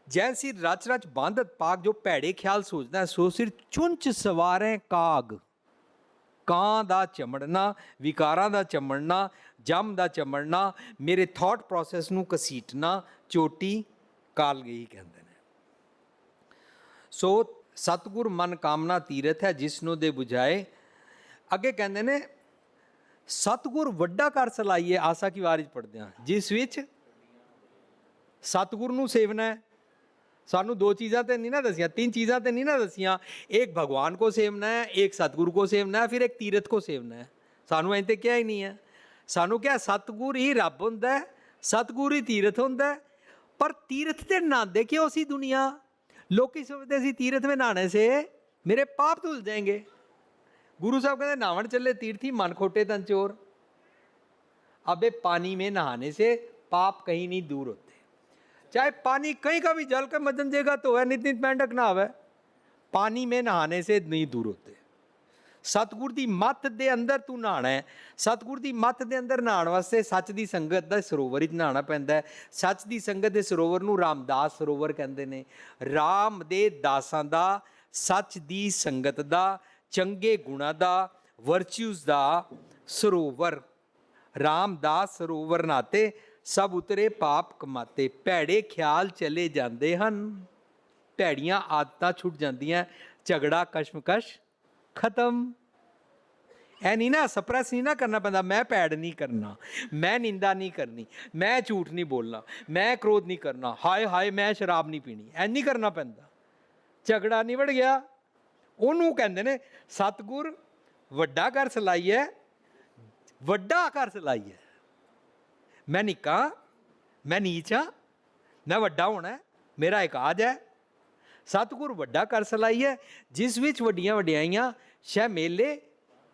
ਜੈਸੀ ਰਚ ਰਚ ਬਾਂਧਤ ਪਾਕ ਜੋ ਭੈੜੇ ਖਿਆਲ ਸੋਚਦਾ ਸੋ ਸਿਰ ਚੁੰਚ ਸਵਾਰੇ ਕਾਗ। ਕਾਂ ਦਾ ਚਮੜਨਾ, ਵਿਕਾਰਾਂ ਦਾ ਚਮੜਨਾ, ਜਮ ਦਾ ਚਮੜਨਾ, ਮੇਰੇ ਥਾਟ ਪ੍ਰੋਸੈਸ ਨੂੰ ਕਸੀਟਣਾ ਚੋਟੀ ਕਾਲ ਗਈ ਕਹਿੰਦੇ ਨੇ। ਸੋ ਸਤਗੁਰ ਮਨ ਕਾਮਨਾ ਤੀਰਥ ਹੈ, ਜਿਸ ਨੂੰ ਦੇ 부ਝਾਏ ਅੱਗੇ ਕਹਿੰਦੇ ਨੇ, ਸਤਗੁਰ ਵੱਡਾ ਕਰ ਸਲਾਈਏ, ਆਸਾ ਕੀ ਵਾਰਿਜ ਪੜਦੇ ਹਾਂ। ਜਿਸ ਵਿੱਚ ਸਤਗੁਰ ਨੂੰ ਸੇਵਨਾ ਹੈ ਸਾਨੂੰ ਦੋ ਚੀਜ਼ਾਂ ਤੇ ਨਹੀਂ ਨਾ ਦਸੀਆਂ ਤਿੰਨ ਚੀਜ਼ਾਂ ਤੇ ਨਹੀਂ ਨਾ ਦਸੀਆਂ ਇੱਕ ਭਗਵਾਨ ਕੋ ਸੇਵਨਾ ਹੈ ਇੱਕ ਸਤਗੁਰੂ ਕੋ ਸੇਵਨਾ ਹੈ ਫਿਰ ਇੱਕ ਤੀਰਥ ਕੋ ਸੇਵਨਾ ਹੈ ਸਾਨੂੰ ਐਂ ਤੇ ਕਿਹਾ ਹੀ ਨਹੀਂ ਹੈ ਸਾਨੂੰ ਕਿਹਾ ਸਤਗੁਰ ਹੀ ਰੱਬ ਹੁੰਦਾ ਹੈ ਸਤਗੁਰ ਹੀ ਤੀਰਥ ਹੁੰਦਾ ਹੈ ਪਰ ਤੀਰਥ ਤੇ ਨਹਾਉਂਦੇ ਕਿਉਂ ਸੀ ਦੁਨੀਆ ਲੋਕੀ ਸੋਚਦੇ ਸੀ ਤੀਰਥ में नहाने से मेरे पाप धुल जाएंगे गुरु साहब कहते नावण चले तीर्थी मन खोटे तन चोर अबे पानी में नहाने से पाप कहीं नहीं दूर होते चाहे पानी कहीं का भी जल का मदन देगा तो है नित नित मेंढक ना हवे पानी में नहाने से नहीं दूर होते ਸਤਿਗੁਰ ਦੀ ਮੱਤ ਦੇ ਅੰਦਰ ਤੂੰ ਨਹਾਣਾ ਹੈ ਸਤਿਗੁਰ ਦੀ ਮੱਤ ਦੇ ਅੰਦਰ ਨਹਾਉਣ ਵਾਸਤੇ ਸੱਚ ਦੀ ਸੰਗਤ ਦਾ ਸਰੋਵਰ ਵਿੱਚ ਨਹਾਉਣਾ ਪੈਂਦਾ ਹੈ ਸੱਚ ਦੀ ਸੰਗਤ ਦੇ ਸਰੋਵਰ ਨੂੰ ਰਾਮਦਾਸ ਸਰੋਵਰ ਕਹਿੰਦੇ ਨੇ ਰਾਮ ਦੇ ਦਾਸਾਂ ਦਾ ਸੱਚ ਦੀ ਸੰਗਤ ਦਾ ਚੰਗੇ ਗੁਣਾ ਦਾ ਵਰਚੂਸ ਦਾ ਸਰੋਵਰ ਰਾਮਦਾਸ ਸਰੋਵਰ ਨਾਤੇ ਸਭ ਉਤਰੇ ਪਾਪ ਕਮਾਤੇ। ਭੈੜੇ ਖਿਆਲ ਚਲੇ ਜਾਂਦੇ ਹਨ। ਭੈੜੀਆਂ ਆਦਤਾਂ ਛੁੱਟ ਜਾਂਦੀਆਂ। ਝਗੜਾ ਕਸ਼ਮਕਸ਼ ਖਤਮ। ਐ ਨਹੀਂ ਨਾ, ਸਪਰੈਸ ਨਹੀਂ ਨਾ ਕਰਨਾ ਪੈਂਦਾ। ਮੈਂ ਭੈੜ ਨਹੀਂ ਕਰਨਾ। ਮੈਂ ਨਿੰਦਾ ਨਹੀਂ ਕਰਨੀ। ਮੈਂ ਝੂਠ ਨਹੀਂ ਬੋਲਣਾ। ਮੈਂ ਕ੍ਰੋਧ ਨਹੀਂ ਕਰਨਾ। ਹਾਏ ਹਾਏ, ਮੈਂ ਸ਼ਰਾਬ ਨਹੀਂ ਪੀਣੀ। ਐ ਨਹੀਂ ਕਰਨਾ ਪੈਂਦਾ। ਝਗੜਾ ਨਿਵੜ ਗਿਆ। ਉਹਨੂੰ ਕਹਿੰਦੇ ਨੇ, ਸਤਗੁਰ, ਵੱਡਾ ਘਰ ਸਲਾਈ ਹੈ ਵੱਡਾ ਘਰ ਸਲਾਈ ਹੈ ਮੈਂ ਨਿੱਕਾ, ਮੈਂ ਨੀਚ ਹਾਂ, ਮੈਂ ਵੱਡਾ ਹੋਣਾ ਮੇਰਾ ਮੇਰਾ ਇਕਾਜ ਹੈ। ਸਤਿਗੁਰ ਵੱਡਾ ਕਰ ਸਲਾਈ ਹੈ, ਜਿਸ ਵਿੱਚ ਵੱਡੀਆਂ ਵਡਿਆਈਆਂ ਸ਼ੈ ਮੇਲੇ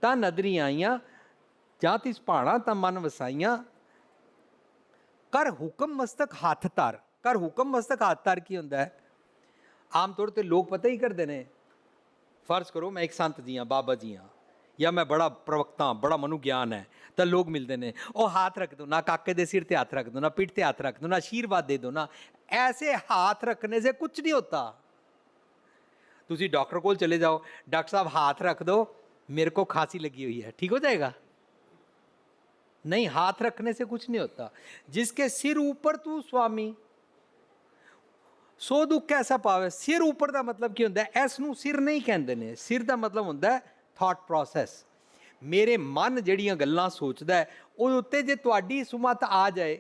ਤਾਂ ਨਦਰੀ ਆਈਆਂ, ਜਾਂ ਤਿਸ ਭਾਣਾ ਤਾਂ ਮਨ ਵਸਾਈਆਂ। ਕਰ ਹੁਕਮ ਮਸਤਕ ਹੱਥ ਧਰ। ਕਰ ਹੁਕਮ ਮਸਤਕ ਹੱਥ ਧਰ ਕੀ ਹੁੰਦਾ ਹੈ? ਆਮ ਤੌਰ ਤੇ ਲੋਕ ਪਤਾ ਹੀ ਕਰਦੇ ਨੇ। ਫਰਜ਼ ਕਰੋ ਮੈਂ ਇੱਕ ਸੰਤ ਜੀ ਹਾਂ, ਬਾਬਾ ਜੀ ਹਾਂ। ਜਾਂ ਮੈਂ ਬੜਾ ਪ੍ਰਵਕਤਾ ਹਾਂ, ਬੜਾ ਮਨੁ ਗਿਆਨ ਹੈ ਤਾਂ ਲੋਕ ਮਿਲਦੇ ਨੇ ਉਹ ਹੱਥ ਰੱਖ ਦੋ ਨਾ ਕਾਕੇ ਦੇ ਸਿਰ ਤੇ ਹੱਥ ਰੱਖ ਦੋ ਨਾ ਪਿੱਠ ਤੇ ਹੱਥ ਰੱਖ ਦੋ ਨਾ ਆਸ਼ੀਰਵਾਦ ਦੇ ਦੋ ਨਾ ਐਸੇ हाथ रखने से कुछ नहीं होता ਤੁਸੀਂ ਡਾਕਟਰ ਕੋਲ ਚਲੇ ਜਾਓ ਡਾਕਟਰ ਸਾਹਿਬ हाथ रख दो मेरे को खांसी लगी हुई है ठीक हो जाएगा नहीं हाथ रखने से कुछ नहीं होता जिसके सिर ऊपर तू स्वामी ਸੋ ਦੁੱਖ ਐਸਾ ਪਾਵੇ ਸਿਰ ਉੱਪਰ ਦਾ ਮਤਲਬ ਕੀ ਹੁੰਦਾ ਹੈ ਇਸ ਨੂੰ ਸਿਰ ਨਹੀਂ ਕਹਿੰਦੇ ਨੇ ਸਿਰ ਦਾ ਮਤਲਬ ਹੁੰਦਾ ਹੈ ਥਾਟ ਪ੍ਰੋਸੈਸ ਮੇਰੇ ਮਨ ਜਿਹੜੀਆਂ ਗੱਲਾਂ ਸੋਚਦਾ ਉਹਦੇ ਉੱਤੇ ਜੇ ਤੁਹਾਡੀ ਸੁਮਤ ਆ ਜਾਏ,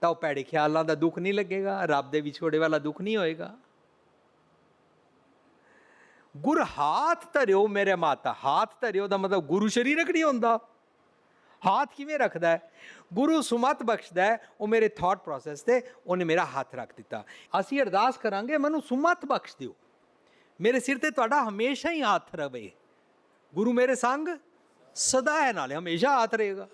ਤਾਂ ਉਹ ਪੈੜੇ ਖਿਆਲਾਂ ਦਾ ਦੁੱਖ ਨਹੀਂ ਲੱਗੇਗਾ, ਰੱਬ ਦੇ ਵਿਛੋੜੇ ਵਾਲਾ ਦੁੱਖ ਨਹੀਂ ਹੋਏਗਾ। ਗੁਰ ਹਾਥ ਧਰਿਓ ਮੇਰੇ ਮਾਤਾ, ਹਾਥ ਧਰਿਓ ਦਾ ਮਤਲਬ ਗੁਰੂ ਸ਼ਰੀਰਕ ਨਹੀਂ ਹੁੰਦਾ। ਹਾਥ ਕਿਵੇਂ ਰੱਖਦਾ ਹੈ? ਗੁਰੂ ਸੁਮਤ ਬਖਸ਼ਦਾ ਹੈ, ਉਹ ਮੇਰੇ ਥਾਟ ਪ੍ਰੋਸੈਸ ਤੇ ਉਹਨੇ ਮੇਰਾ ਹੱਥ ਰੱਖ ਦਿੱਤਾ। ਅਸੀਂ ਅਰਦਾਸ ਕਰਾਂਗੇ, ਮੈਨੂੰ ਸੁਮਤ ਬਖਸ਼ ਦਿਓ। ਮੇਰੇ ਸਿਰ ਤੇ ਤੁਹਾਡਾ ਹਮੇਸ਼ਾ ਹੀ ਹੱਥ ਰਵੇ। ਗੁਰੂ ਮੇਰੇ ਸੰਗ ਸਦਾ ਹੈ ਨਾਲੇ, ਹਮੇਸ਼ਾ ਹੱਥ ਰਹੇਗਾ।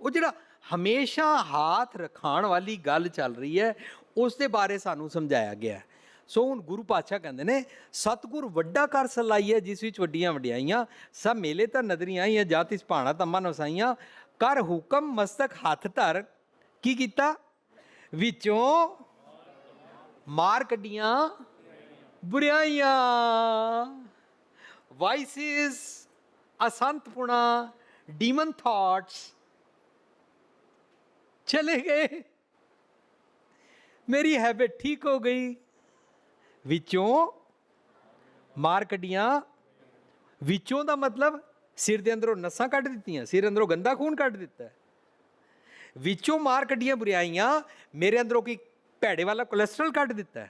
ਉਹ ਜਿਹੜਾ ਹਮੇਸ਼ਾ ਹੱਥ ਰਖਾਣ ਵਾਲੀ ਗੱਲ ਚੱਲ ਰਹੀ ਹੈ, ਉਸ ਦੇ ਬਾਰੇ ਸਾਨੂੰ ਸਮਝਾਇਆ ਗਿਆ ਹੈ। ਸੋ ਹੁਣ ਗੁਰੂ ਪਾਤਸ਼ਾਹ ਕਹਿੰਦੇ ਨੇ, ਸਤਿਗੁਰ ਵੱਡਾ ਕਰ ਸਲਾਈ ਹੈ, ਜਿਸ ਵਿੱਚ ਵੱਡੀਆਂ ਵਡਿਆਈਆਂ, ਸਭ ਮੇਲੇ ਤਾਂ ਨਦਰੀਆਂ ਆਈਆਂ, ਜਾਤਿ ਭਾਣਾ ਤੰਮਾ ਨਸਾਈਆਂ ਕਰ ਹੁਕਮ ਮਸਤਕ ਹੱਥ ਧਰ। ਕੀ ਕੀਤਾ? ਵਿੱਚੋਂ ਮਾਰ ਕੱਢੀਆਂ ਬੁਰਾਈਆਂ ਵਾਈਸਿਸ ਅਸੰਤਪੁਣਾ ਡੀਮਨ ਥਾਟਸ ਚਲੇ ਗਏ। ਮੇਰੀ ਹੈਬਿਟ ਠੀਕ ਹੋ ਗਈ। ਵਿੱਚੋਂ ਮਾਰ ਕੱਢੀਆਂ। ਵਿੱਚੋਂ ਦਾ ਮਤਲਬ ਸਿਰ ਦੇ ਅੰਦਰੋਂ ਨਸਾਂ ਕੱਢ ਦਿੱਤੀਆਂ। ਸਿਰ ਅੰਦਰੋਂ ਗੰਦਾ ਖੂਨ ਕੱਢ ਦਿੱਤਾ। ਵਿੱਚੋਂ ਮਾਰ ਕੱਢੀਆਂ ਬੁਰਾਈਆਂ ਮੇਰੇ ਅੰਦਰੋਂ ਕੀ ਭੈੜੇ ਵਾਲਾ ਕੋਲੇਸਟ੍ਰੋਲ ਕੱਢ ਦਿੱਤਾ।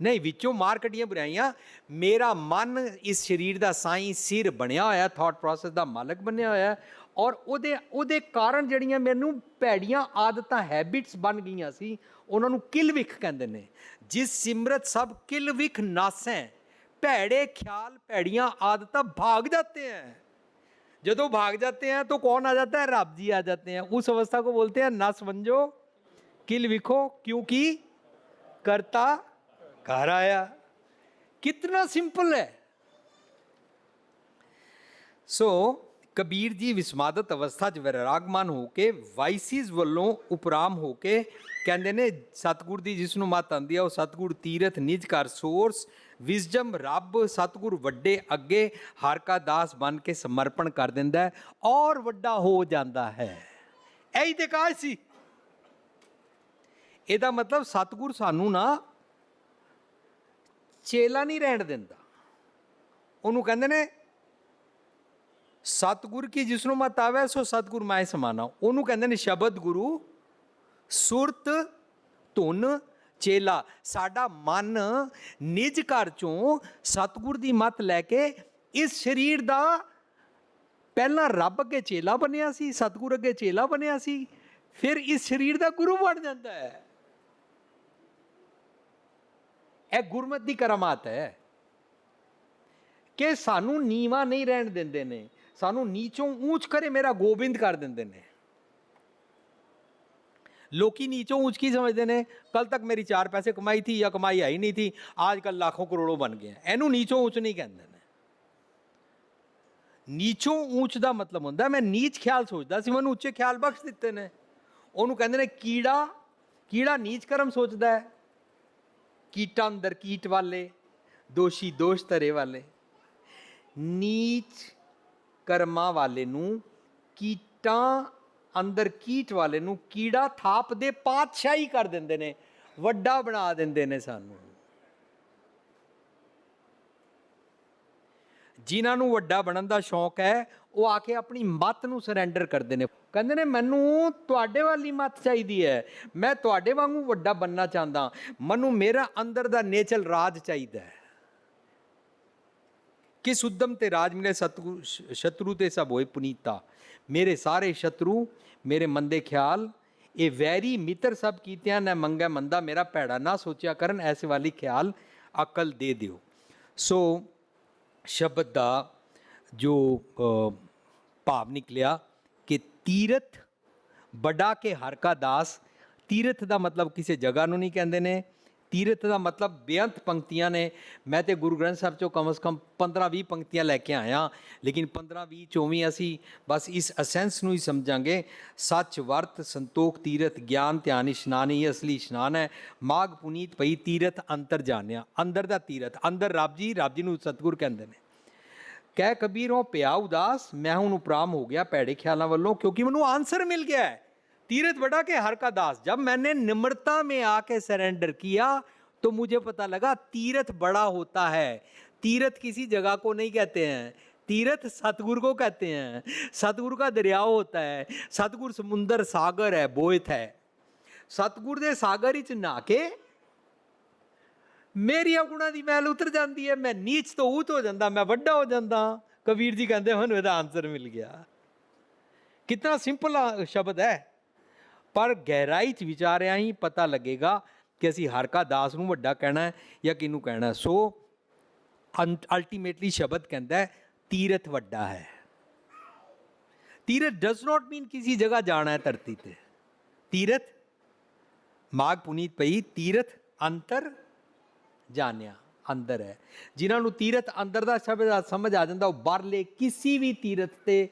ਨਹੀਂ ਵਿੱਚੋਂ ਮਾਰ ਕੱਢੀਆਂ ਬੁਰਾਈਆਂ ਮੇਰਾ ਮਨ ਇਸ ਸਰੀਰ ਦਾ ਸਾਈਂ ਸਿਰ ਬਣਿਆ ਹੋਇਆ ਥਾਟ ਪ੍ਰੋਸੈਸ ਦਾ ਮਾਲਕ ਬਣਿਆ ਹੋਇਆ ਹੈ ਔਰ ਉਹਦੇ ਉਹਦੇ ਕਾਰਨ ਜਿਹੜੀਆਂ ਮੈਨੂੰ ਭੈੜੀਆਂ ਆਦਤਾਂ ਹੈਬਿਟਸ ਬਣ ਗਈਆਂ ਸੀ ਉਹਨਾਂ ਨੂੰ ਕਿਲਵਿਖ ਕਹਿੰਦੇ ਨੇ ਜਿਸ ਸਿਮਰਤ ਸਭ ਕਿਲਵਿਖ ਨਾਸੈ ਭੈੜੇ ਖਿਆਲ ਭੈੜੀਆਂ ਆਦਤਾਂ भाग जाते हैं ਜਦੋਂ भाग जाते हैं तो कौन आ जाता है रब जी आ जाते हैं उस अवस्था को बोलते हैं नस समझो किल विखो क्योंकि करता घर आया कितना सिंपल है ਸੋ ਕਬੀਰ ਜੀ ਵਿਸਮਾਦਤ ਅਵਸਥਾ 'ਚ ਵਿਰਾਗਮਾਨ ਹੋ ਕੇ ਵਾਈਸਿਸ ਵੱਲੋਂ ਉਪਰਾਮ ਹੋ ਕੇ ਕਹਿੰਦੇ ਨੇ ਸਤਿਗੁਰ ਦੀ ਜਿਸ ਨੂੰ ਮਤ ਆਂਦੀ ਆ ਉਹ ਸਤਿਗੁਰ ਤੀਰਥ ਨਿਜ ਕਰ ਸੋਰਸ ਵਿਜ਼ਡਮ ਰੱਬ ਸਤਿਗੁਰ ਵੱਡੇ ਅੱਗੇ ਹਰ ਕਾ ਦਾਸ ਬਨ ਕੇ ਸਮਰਪਣ ਕਰ ਦਿੰਦਾ ਹੈ ਔਰ ਵੱਡਾ ਹੋ ਜਾਂਦਾ ਹੈ ਇਹੀ ਤੇ ਕਾਜ ਸੀ ਇਹਦਾ ਮਤਲਬ ਸਤਿਗੁਰ ਸਾਨੂੰ ਨਾ ਚੇਲਾ ਨਹੀਂ ਰਹਿਣ ਦਿੰਦਾ। ਉਹਨੂੰ ਕਹਿੰਦੇ ਨੇ, ਸਤਿਗੁਰ ਕੀ ਜਿਸ ਨੂੰ ਮਤ ਆਵੇ, ਸੋ ਸਤਿਗੁਰ ਮੈਂ ਸਮਾਨਾ। ਉਹਨੂੰ ਕਹਿੰਦੇ ਨੇ ਸ਼ਬਦ ਗੁਰੂ, ਸੁਰਤ, ਧੁਨ, ਚੇਲਾ। ਸਾਡਾ ਮਨ ਨਿਜ ਘਰ ਚੋਂ ਸਤਿਗੁਰ ਦੀ ਮਤ ਲੈ ਕੇ ਇਸ ਸਰੀਰ ਦਾ ਪਹਿਲਾਂ ਰੱਬ ਅੱਗੇ ਚੇਲਾ ਬਣਿਆ ਸੀ, ਸਤਿਗੁਰ ਅੱਗੇ ਚੇਲਾ ਬਣਿਆ ਸੀ, ਫਿਰ ਇਸ ਸਰੀਰ ਦਾ ਗੁਰੂ ਬਣ ਜਾਂਦਾ ਹੈ। ਇਹ ਗੁਰਮਤ ਦੀ ਕਰਾਮਾਤ ਹੈ ਕਿ ਸਾਨੂੰ ਨੀਵਾ ਨਹੀਂ ਰਹਿਣ ਦਿੰਦੇ ਨੇ, ਸਾਨੂੰ ਨੀਚੋਂ ਉੱਚ ਕਰੇ ਮੇਰਾ ਗੋਬਿੰਦ ਕਰ ਦਿੰਦੇ ਨੇ। ਲੋਕੀ ਨੀਚੋਂ ਉੱਚ ਕੀ ਸਮਝਦੇ ਨੇ? ਕੱਲ ਤੱਕ ਮੇਰੀ ਚਾਰ ਪੈਸੇ ਕਮਾਈ ਥੀ ਜਾਂ ਕਮਾਈ ਆਈ ਨਹੀਂ ਥੀ, ਅੱਜ ਕੱਲ ਲੱਖੋਂ ਕਰੋੜੋਂ ਬਣ ਗਏ ਇਹਨੂੰ ਨੀਚੋਂ ਉੱਚ ਨਹੀਂ ਕਹਿੰਦੇ ਨੇ। ਨੀਚੋਂ ਉੱਚ ਦਾ ਮਤਲਬ ਹੁੰਦਾ, ਮੈਂ ਨੀਚ ਖਿਆਲ ਸੋਚਦਾ ਸੀ, ਮੈਨੂੰ ਉੱਚੇ ਖਿਆਲ ਬਖਸ਼ ਦਿੱਤੇ ਨੇ। ਉਹਨੂੰ ਕਹਿੰਦੇ ਨੇ, ਕੀੜਾ ਕੀੜਾ ਨੀਚ ਕਰਮ ਸੋਚਦਾ ਹੈ। ਕੀਟਾਂ ਅੰਦਰ ਕੀਟ ਵਾਲੇ, ਦੋਸ਼ੀ ਦੋਸ਼ ਧਰੇ ਵਾਲੇ। ਨੀਚ ਕਰਮਾਂ ਵਾਲੇ ਨੂੰ, ਕੀਟਾਂ ਅੰਦਰ ਕੀਟ ਵਾਲੇ ਨੂੰ ਕੀੜਾ ਥਾਪ ਦੇ ਪਾਤਸ਼ਾਹੀ ਕਰ ਦਿੰਦੇ ਨੇ, ਵੱਡਾ ਬਣਾ ਦਿੰਦੇ ਨੇ ਸਾਨੂੰ। ਜਿਨ੍ਹਾਂ ਨੂੰ ਵੱਡਾ ਬਣਨ ਦਾ ਸ਼ੌਕ ਹੈ, ਉਹ ਆ ਕੇ ਆਪਣੀ ਮੱਤ ਨੂੰ ਸਰੈਂਡਰ ਕਰਦੇ ਨੇ। ਕਹਿੰਦੇ ਨੇ, ਮੈਨੂੰ ਤੁਹਾਡੇ ਵਾਲੀ ਮੱਤ ਚਾਹੀਦੀ ਹੈ। ਮੈਂ ਤੁਹਾਡੇ ਵਾਂਗੂ ਵੱਡਾ ਬੰਨਣਾ ਚਾਹੁੰਦਾ ਮੈਨੂੰ ਮੇਰਾ ਅੰਦਰ ਦਾ ਨੇਚਰ ਰਾਜ ਚਾਹੀਦਾ ਹੈ। ਕਿਸ ਉਦਮ ਤੇ ਰਾਜ ਮਿਲੇ ਸਤਗੁਰ ਸ਼ਤਰੂ ਤੇ ਸਭ ਹੋਏ ਪੁਨੀਤਾ। ਮੇਰੇ ਸਾਰੇ ਸ਼ਤਰੂ, ਮੇਰੇ ਮੰਦੇ ਖਿਆਲ, ਇਹ ਵੈਰੀ ਮਿੱਤਰ ਸਭ ਕੀਤਿਆਂ, ਨੇ ਮੰਗੈ ਮੰਦਾ ਮੇਰਾ ਭੈੜਾ। ਨਾ ਸੋਚਿਆ ਕਰਨ ਐਸੇ ਵਾਲੀ ਖਿਆਲ, ਅਕਲ ਦੇ ਦਿਓ। ਸੋ, ਸ਼ਬਦ ਦਾ ਜੋ ਭਾਵ ਨਿਕਲਿਆ ਤੀਰਥ, ਵੱਡਾ ਕੇ ਹਰ ਕਾ ਦਾਸ। ਤੀਰਥ ਦਾ ਮਤਲਬ ਕਿਸੇ ਜਗ੍ਹਾ ਨੂੰ ਨਹੀਂ ਕਹਿੰਦੇ ਨੇ। ਤੀਰਥ ਦਾ ਮਤਲਬ ਬੇਅੰਤ ਪੰਕਤੀਆਂ ਨੇ। ਮੈਂ ਤੇ ਗੁਰੂ ਗ੍ਰੰਥ ਸਾਹਿਬ ਚੋਂ ਕਮ ਸ ਕਮ 15-20 ਪੰਕਤੀਆਂ ਲੈ ਕੇ ਆਇਆ। ਲੇਕਿਨ 15-20 ਚੋਂ ਵੀ ਅਸੀਂ ਬਸ ਇਸ ਅਸੈਂਸ ਨੂੰ ਹੀ ਸਮਝਾਂਗੇ। ਸੱਚ, ਵਰਤ, ਸੰਤੋਖ, ਤੀਰਥ, ਗਿਆਨ, ਧਿਆਨ, ਇਸ਼ਨਾਨ ਹੀ ਅਸਲੀ ਇਸ਼ਨਾਨ ਹੈ। ਮਾਗ ਪੁਨੀਤ ਪਈ ਤੀਰਥ ਅੰਤਰ ਜਾਣਿਆ। ਅੰਦਰ ਦਾ ਤੀਰਥ। ਅੰਦਰ ਰੱਬ ਜੀ ਰੱਬ ਜੀ ਨੂੰ ਸਤਿਗੁਰ ਕਹਿੰਦੇ ਨੇ। ਕਹਿ ਕਬੀਰੋਂ ਪਿਆ ਉਦਾਸ ਮੈਂ ਹੁਣ ਉਪਰਾਮ ਹੋ ਗਿਆ ਪੈੜੇ ਖਿਆਲਾਂ ਵੱਲੋਂ ਕਿਉਂਕਿ ਮੈਨੂੰ ਆਂਸਰ ਮਿਲ ਗਿਆ ਹੈ तीरथ बड़ा के हर का दास जब मैंने निम्रता में आके सरेंडर किया तो मुझे पता लगा तीरथ बड़ा होता है तीरथ किसी जगह को नहीं कहते हैं तीरथ सतगुरु को कहते हैं सतगुरु का दरिया होता है सतगुरु समुंदर सागर है बोयत है ਸਤਗੁਰ ਦੇ ਸਾਗਰ ਵਿੱਚ ਨਹਾ ਕੇ ਮੇਰੀਆਂ ਗੁਣਾਂ ਦੀ ਮੈਲ ਉਤਰ ਜਾਂਦੀ ਹੈ, ਮੈਂ ਨੀਚ ਤੋਂ ਊਤ ਹੋ ਜਾਂਦਾ, ਮੈਂ ਵੱਡਾ ਹੋ ਜਾਂਦਾ। ਕਬੀਰ ਜੀ ਕਹਿੰਦੇ ਮੈਨੂੰ ਇਹਦਾ ਆਨਸਰ ਮਿਲ ਗਿਆ। ਕਿੰਨਾ ਸਿੰਪਲ ਸ਼ਬਦ ਹੈ। ਪਰ ਗਹਿਰਾਈ ਚ ਵਿਚਾਰਿਆ ਹੀ ਪਤਾ ਲੱਗੇਗਾ ਕਿ ਅਸੀਂ ਹਰ ਕਾ ਦਾਸ ਨੂੰ ਵੱਡਾ ਕਹਿਣਾ ਹੈ ਜਾਂ ਕਿਹਨੂੰ ਕਹਿਣਾ ਹੈ। ਸੋ ਅਲਟੀਮੇਟਲੀ ਸ਼ਬਦ ਕਹਿੰਦਾ ਹੈ, ਤੀਰਥ ਵੱਡਾ ਹੈ। ਤੀਰਥ ਡਸ ਨਾਟ ਮੀਨ ਕਿਸੇ ਜਗ੍ਹਾ ਜਾਣਾ ਹੈ ਧਰਤੀ ਤੇ। ਤੀਰਥ ਮਾਗ ਪੁਨੀਤ ਪਈ, ਤੀਰਥ ਅੰਤਰ ਜਾਣਿਆ ਅੰਦਰ ਹੈ ਜਿਨ੍ਹਾਂ ਨੂੰ ਤੀਰਥ ਅੰਦਰ ਦਾ ਸ਼ਬਦ ਆ- ਸਮਝ ਆ ਜਾਂਦਾ ਉਹ ਬਾਹਰਲੇ ਕਿਸੇ ਵੀ ਤੀਰਥ ਤੇ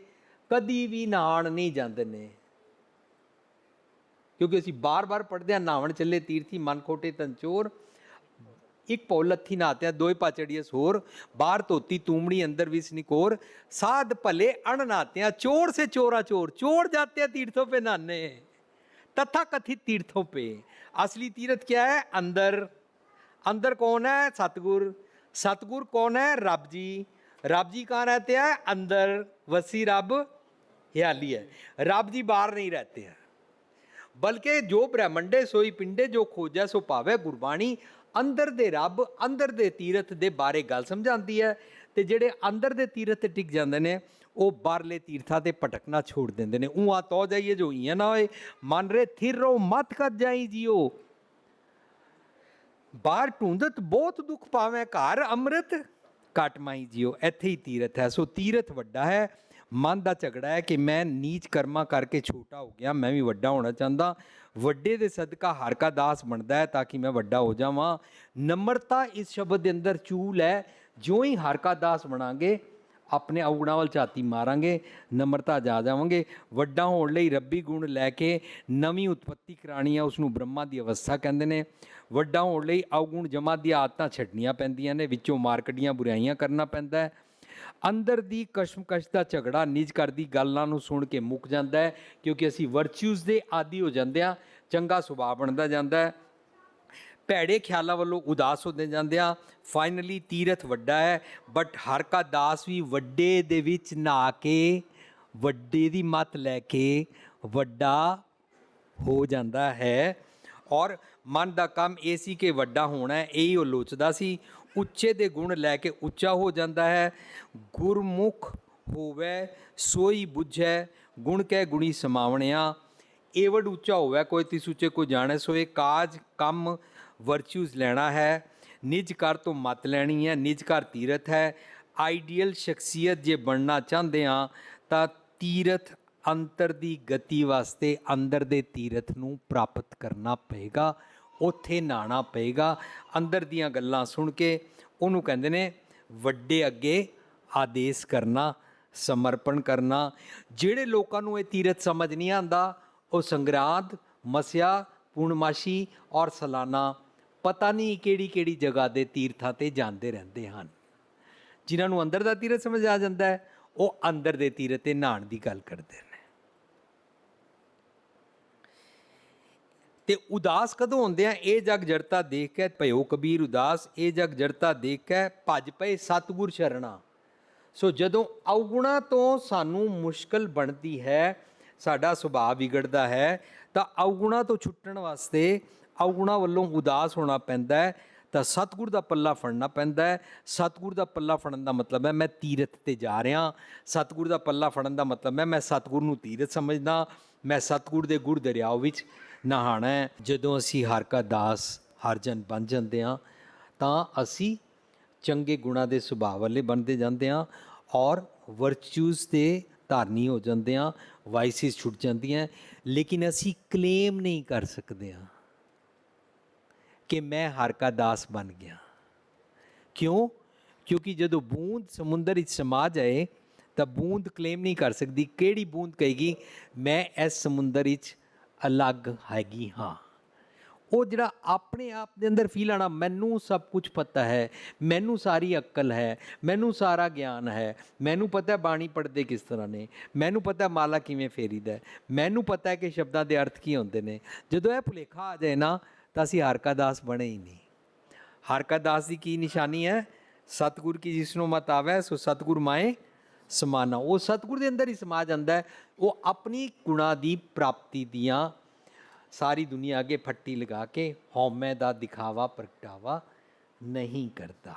ਕਦੀ ਵੀ ਨਹਾਣ ਨਹੀਂ ਜਾਂਦੇ ਨੇ ਕਿਉਂਕਿ ਅਸੀਂ ਬਾਰ-ਬਾਰ ਪੜ੍ਹਦੇ ਹਾਂ ਨਾਵਣ ਚੱਲੇ ਤੀਰਥੀ ਮਨ ਖੋਟੇ ਤੰਚੋਰ ਇੱਕ ਪੌਲੱਥੀ ਨਾਤਿਆ ਦੋਏ ਪਾਚੜੀਐਸ ਹੋਰ ਬਾਹਰ ਧੋਤੀ ਤੂਮੜੀ ਅੰਦਰ ਵੀ ਸਨਿਕੋਰ ਸਾਧ ਭਲੇ ਅਣ ਨਾਤਿਆ ਚੋਰ ਸੇ ਚੋਰਾ ਚੋਰ ਚੋਰ ਜਾਤੇ तीर्थों पे नहाने तथा कथित तीर्थों पे असली तीर्थ क्या है अंदर ਅੰਦਰ ਕੌਣ ਹੈ? ਸਤਗੁਰ। ਸਤਗੁਰ ਕੌਣ ਹੈ? ਰੱਬ ਜੀ। ਰੱਬ ਜੀ ਕਹਾਂ ਰਹਤੇ ਹੈ? ਅੰਦਰ ਵਸੀ ਰੱਬ ਹਿਆਲੀ ਹੈ। ਰੱਬ ਜੀ ਬਾਹਰ ਨਹੀਂ ਰਹਤੇ ਹੈ। ਬਲਕਿ ਜੋ ਬ੍ਰਹਮੰਡੇ, ਸੋਈ ਪਿੰਡੇ, ਜੋ ਖੋਜੈ, ਸੋ ਪਾਵੇ ਗੁਰਬਾਣੀ। ਅੰਦਰ ਦੇ ਰੱਬ, ਅੰਦਰ ਦੇ ਤੀਰਥ ਦੇ ਬਾਰੇ ਗੱਲ ਸਮਝਾਉਂਦੀ ਹੈ। ਤੇ ਜਿਹੜੇ ਅੰਦਰ ਦੇ ਤੀਰਥ ਤੇ ਟਿਕ ਜਾਂਦੇ ਨੇ, ਉਹ ਬਾਹਰਲੇ ਤੀਰਥਾਂ ਤੇ ਪਟਕਣਾ ਛੋੜ ਦਿੰਦੇ ਨੇ। ਉਹ ਆ ਤੋ ਜਾਈਏ ਜੋ ਹੀ ਨਾ ਹੋਏ। ਮਨ ਰੇ ਥਿਰੋ ਮਤ ਕਰ ਜਾਈ ਜੀਓ? ਬਾਹਰ ਢੂੰਡਤ ਬਹੁਤ ਦੁੱਖ ਪਾਵੇਂ ਘਰ, ਅੰਮ੍ਰਿਤ ਘਟ ਮਾਈ ਜਿਓ ਇੱਥੇ ਹੀ ਤੀਰਥ ਹੈ। ਸੋ ਤੀਰਥ ਵੱਡਾ ਹੈ। ਮਨ ਦਾ ਝਗੜਾ ਹੈ ਕਿ ਮੈਂ ਨੀਚ ਕਰਮਾਂ ਕਰਕੇ ਛੋਟਾ ਹੋ ਗਿਆ। ਮੈਂ ਵੀ ਵੱਡਾ ਹੋਣਾ ਚਾਹੁੰਦਾ। ਵੱਡੇ ਦੇ ਸਦਕਾ ਹਰ ਕਾ ਦਾਸ ਬਣਦਾ ਹੈ ਤਾਂ ਕਿ ਮੈਂ ਵੱਡਾ ਹੋ ਜਾਵਾਂ। ਨਮਰਤਾ ਇਸ ਸ਼ਬਦ ਦੇ ਅੰਦਰ ਚੂਲ ਹੈ। ਜੋ ਹੀ ਹਰ ਕਾ ਦਾਸ ਬਣਾਂਗੇ, ਆਪਣੇ ਔਗੁਣਾਂ ਵੱਲ ਝਾਤੀ ਮਾਰਾਂਗੇ, ਨਮਰਤਾ ਜਾ ਜਾਵਾਂਗੇ। ਵੱਡਾ ਹੋਣ ਲਈ ਰੱਬੀ ਗੁਣ ਲੈ ਕੇ ਨਵੀਂ ਉਤਪਤੀ ਕਰਾਣੀ ਆ ਉਸ ਨੂੰ ਬ੍ਰਹਮਾ ਦੀ ਅਵਸਥਾ ਕਹਿੰਦੇ ਨੇ। ਵੱਡਾ ਹੋਣ ਲਈ ਔਗੁਣ ਜਮਾ ਦੀਆਂ ਆਦਤਾਂ ਛੱਡਣੀਆਂ ਪੈਂਦੀਆਂ ਨੇ, ਵਿੱਚੋਂ ਮਾਰਕਟੀਆਂ ਬੁਰਾਈਆਂ ਕਰਨਾ ਪੈਂਦਾ ਹੈ। ਅੰਦਰ ਦੀ ਕਸ਼ਮਕਸ਼ ਦਾ ਝਗੜਾ ਨਿਜ ਕਰਦੀ ਗੱਲਾਂ ਨੂੰ ਸੁਣ ਕੇ ਮੁੱਕ ਜਾਂਦਾ ਹੈ, ਕਿਉਂਕਿ ਅਸੀਂ ਵਰਚੂਸ ਦੇ ਆਦੀ ਹੋ ਜਾਂਦੇ ਆ ਚੰਗਾ ਸੁਭਾਅ ਬਣਦਾ ਜਾਂਦਾ ਹੈ। ਭੈੜੇ ਖਿਆਲਾਂ ਵੱਲੋਂ ਉਦਾਸ ਹੁੰਦੇ ਜਾਂਦੇ ਆ ਫਾਈਨਲੀ ਤੀਰਥ ਵੱਡਾ ਹੈ ਬਟ ਹਰ ਕਾ ਦਾਸ ਵੀ ਵੱਡੇ ਦੇ ਵਿੱਚ ਨਹਾ ਕੇ, ਵੱਡੇ ਦੀ ਮਤ ਲੈ ਕੇ ਵੱਡਾ ਹੋ ਜਾਂਦਾ ਹੈ। ਔਰ ਮਨ ਦਾ ਕੰਮ ਇਹ ਸੀ ਕਿ ਵੱਡਾ ਹੋਣਾ ਹੈ, ਇਹੀ ਉਹ ਲੋਚਦਾ ਸੀ। ਉੱਚੇ ਦੇ ਗੁਣ ਲੈ ਕੇ ਉੱਚਾ ਹੋ ਜਾਂਦਾ ਹੈ। ਗੁਰਮੁਖ ਹੋਵੇ, ਸੋਈ ਬੁੱਝੈ, ਗੁਣ ਕੈ ਗੁਣੀ ਸਮਾਵਣਿਆ। ਏਵਡ ਉੱਚਾ ਹੋਵੇ, ਕੋਈ ਤਿਸ ਉੱਚੇ ਕੋ ਜਾਣੈ ਸੋਏ। ਕਾਜ, ਕੰਮ ਵਰਚੂਜ਼ ਲੈਣਾ ਹੈ। ਨਿਜ ਕਰ ਤੋਂ ਮਤ ਲੈਣੀ ਹੈ। ਨਿਜ ਕਰ ਤੀਰਥ ਹੈ। ਆਈਡੀਅਲ ਸ਼ਖਸੀਅਤ ਜੇ ਬਣਨਾ ਚਾਹੁੰਦੇ ਆ ਤਾਂ ਤੀਰਥ ਅੰਤਰ ਦੀ ਗਤੀ ਵਾਸਤੇ ਅੰਦਰ ਦੇ ਤੀਰਥ ਨੂੰ ਪ੍ਰਾਪਤ ਕਰਨਾ ਪਏਗਾ, ਉੱਥੇ ਨਾਣਾ ਪਏਗਾ। ਅੰਦਰ ਦੀਆਂ ਗੱਲਾਂ ਸੁਣ ਕੇ ਉਹਨੂੰ ਕਹਿੰਦੇ ਨੇ, ਵੱਡੇ ਅੱਗੇ ਆਦੇਸ਼ ਕਰਨਾ, ਸਮਰਪਣ ਕਰਨਾ। ਜਿਹੜੇ ਲੋਕਾਂ ਨੂੰ ਇਹ ਤੀਰਥ ਸਮਝ ਨਹੀਂ ਆਂਦਾ ਉਹ ਸੰਗਰਾਂਦ, ਮਸਿਆ, ਪੂਰਨਮਾਸ਼ੀ ਔਰ ਸਲਾਨਾ ਪਤਾ ਨਹੀਂ ਕਿਹੜੀ ਕਿਹੜੀ ਜਗ੍ਹਾ ਦੇ ਤੀਰਥਾਂ ਤੇ ਜਾਂਦੇ ਰਹਿੰਦੇ ਹਨ। ਜਿਨ੍ਹਾਂ ਨੂੰ ਅੰਦਰ ਦਾ ਤੀਰਥ ਸਮਝ ਆ ਜਾਂਦਾ ਹੈ, ਉਹ ਅੰਦਰ ਦੇ ਤੀਰਥ ਤੇ ਨਹਾਣ ਦੀ ਗੱਲ ਕਰਦੇ ਨੇ। ਤੇ ਉਦਾਸ ਕਦੋਂ ਹੁੰਦੇ ਆ? ਇਹ ਜਗ ਜੜਤਾ ਦੇਖ ਕੇ ਭਇਓ ਕਬੀਰ ਉਦਾਸ। ਇਹ ਜਗ ਜੜਤਾ ਦੇਖ ਕੇ ਭੱਜ ਪਏ ਸਤਗੁਰ ਸ਼ਰਣਾ। ਸੋ ਜਦੋਂ ਔਗੁਣਾ ਤੋਂ ਸਾਨੂੰ ਮੁਸ਼ਕਲ ਬਣਦੀ ਹੈ, ਸਾਡਾ ਸੁਭਾਅ ਵਿਗੜਦਾ ਹੈ, ਤਾਂ ਔਗੁਣਾ ਤੋਂ ਛੁੱਟਣ ਵਾਸਤੇ ਔਗੁਣਾ ਵੱਲੋਂ ਉਦਾਸ ਹੋਣਾ ਪੈਂਦਾ ਹੈ, ਤਾਂ ਸਤਗੁਰ ਦਾ ਪੱਲਾ ਫੜਨਾ ਪੈਂਦਾ ਹੈ। ਸਤਗੁਰ ਦਾ ਪੱਲਾ ਫੜਨ ਦਾ ਮਤਲਬ ਹੈ, ਮੈਂ ਤੀਰਥ ਤੇ ਜਾ ਰਿਹਾ ਸਤਗੁਰ ਦਾ ਪੱਲਾ ਫੜਨ ਦਾ ਮਤਲਬ ਹੈ, ਮੈਂ ਸਤਗੁਰ ਨੂੰ ਤੀਰਥ ਸਮਝਦਾ ਮੈਂ ਸਤਗੁਰ ਦੇ ਗੁਰ ਦਰਿਆਓ ਵਿੱਚ ਨਹਾਣਾ ਜਦੋਂ ਅਸੀਂ ਹਰ ਕਾ ਦਾਸ ਹਰਜਨ ਬਣ ਜਾਂਦੇ ਹਾਂ, ਤਾਂ ਅਸੀਂ ਚੰਗੇ ਗੁਣਾ ਦੇ ਸੁਭਾਅ ਵਾਲੇ ਬਣਦੇ ਜਾਂਦੇ ਹਾਂ ਔਰ ਵਰਚੂਸ ਦੇ ਧਾਰਨੀ ਹੋ ਜਾਂਦੇ ਹਾਂ ਵਾਈਸਿਸ ਛੁੱਟ ਜਾਂਦੀਆਂ ਲੇਕਿਨ ਅਸੀਂ ਕਲੇਮ ਨਹੀਂ ਕਰ ਸਕਦੇ ਹਾਂ ਕਿ ਮੈਂ ਹਰ ਕਾ ਦਾਸ ਬਣ ਗਿਆ। ਕਿਉਂ? ਕਿਉਂਕਿ ਜਦੋਂ ਬੂੰਦ ਸਮੁੰਦਰ ਵਿੱਚ ਸਮਾ ਜਾਏ, ਤਾਂ ਬੂੰਦ ਕਲੇਮ ਨਹੀਂ ਕਰ ਸਕਦੀ। ਕਿਹੜੀ ਬੂੰਦ ਕਹੇਗੀ, ਮੈਂ ਇਸ ਸਮੁੰਦਰ ਵਿੱਚ ਅਲੱਗ ਹੈਗੀ, ਹਾਂ। ਉਹ ਜਿਹੜਾ ਆਪਣੇ ਆਪ ਦੇ ਅੰਦਰ ਫੀਲ ਆਣਾ ਮੈਨੂੰ ਸਭ ਕੁਝ ਪਤਾ ਹੈ। ਮੈਨੂੰ ਸਾਰੀ ਅਕਲ ਹੈ, ਮੈਨੂੰ ਸਾਰਾ ਗਿਆਨ ਹੈ। ਮੈਨੂੰ ਪਤਾ ਬਾਣੀ ਪੜ੍ਹਦੇ ਕਿਸ ਤਰ੍ਹਾਂ ਨੇ। ਮੈਨੂੰ ਪਤਾ ਮਾਲਾ ਕਿਵੇਂ ਫੇਰੀਦਾ ਹੈ। ਮੈਨੂੰ ਪਤਾ ਹੈ ਕਿ ਸ਼ਬਦਾਂ ਦੇ ਅਰਥ ਕੀ ਹੁੰਦੇ ਨੇ। ਜਦੋਂ ਇਹ ਭੁਲੇਖਾ ਆ ਜਾਏ ਨਾ, ਤਾਂ ਅਸੀਂ ਹਾਰਕਾ ਦਾਸ ਬਣੇ ਹੀ ਨਹੀਂ। ਹਾਰਕਾ ਦਾਸ ਦੀ ਕੀ ਨਿਸ਼ਾਨੀ ਹੈ? ਸਤਿਗੁਰ ਕੀ ਜਿਸ ਨੂੰ ਮਤ ਆਵੇ, ਸੋ ਸਤਿਗੁਰ ਮਾਏ ਸਮਾਨਾ। ਉਹ ਸਤਿਗੁਰ ਦੇ ਅੰਦਰ ਹੀ ਸਮਾ ਜਾਂਦਾ ਹੈ। ਉਹ ਆਪਣੀ ਗੁਣਾ ਦੀ ਪ੍ਰਾਪਤੀ ਦੀਆਂ ਸਾਰੀ ਦੁਨੀਆ ਅੱਗੇ ਫੱਟੀ ਲਗਾ ਕੇ ਹਉਮੈ ਦਾ ਦਿਖਾਵਾ, ਪ੍ਰਗਟਾਵਾ ਨਹੀਂ ਕਰਦਾ।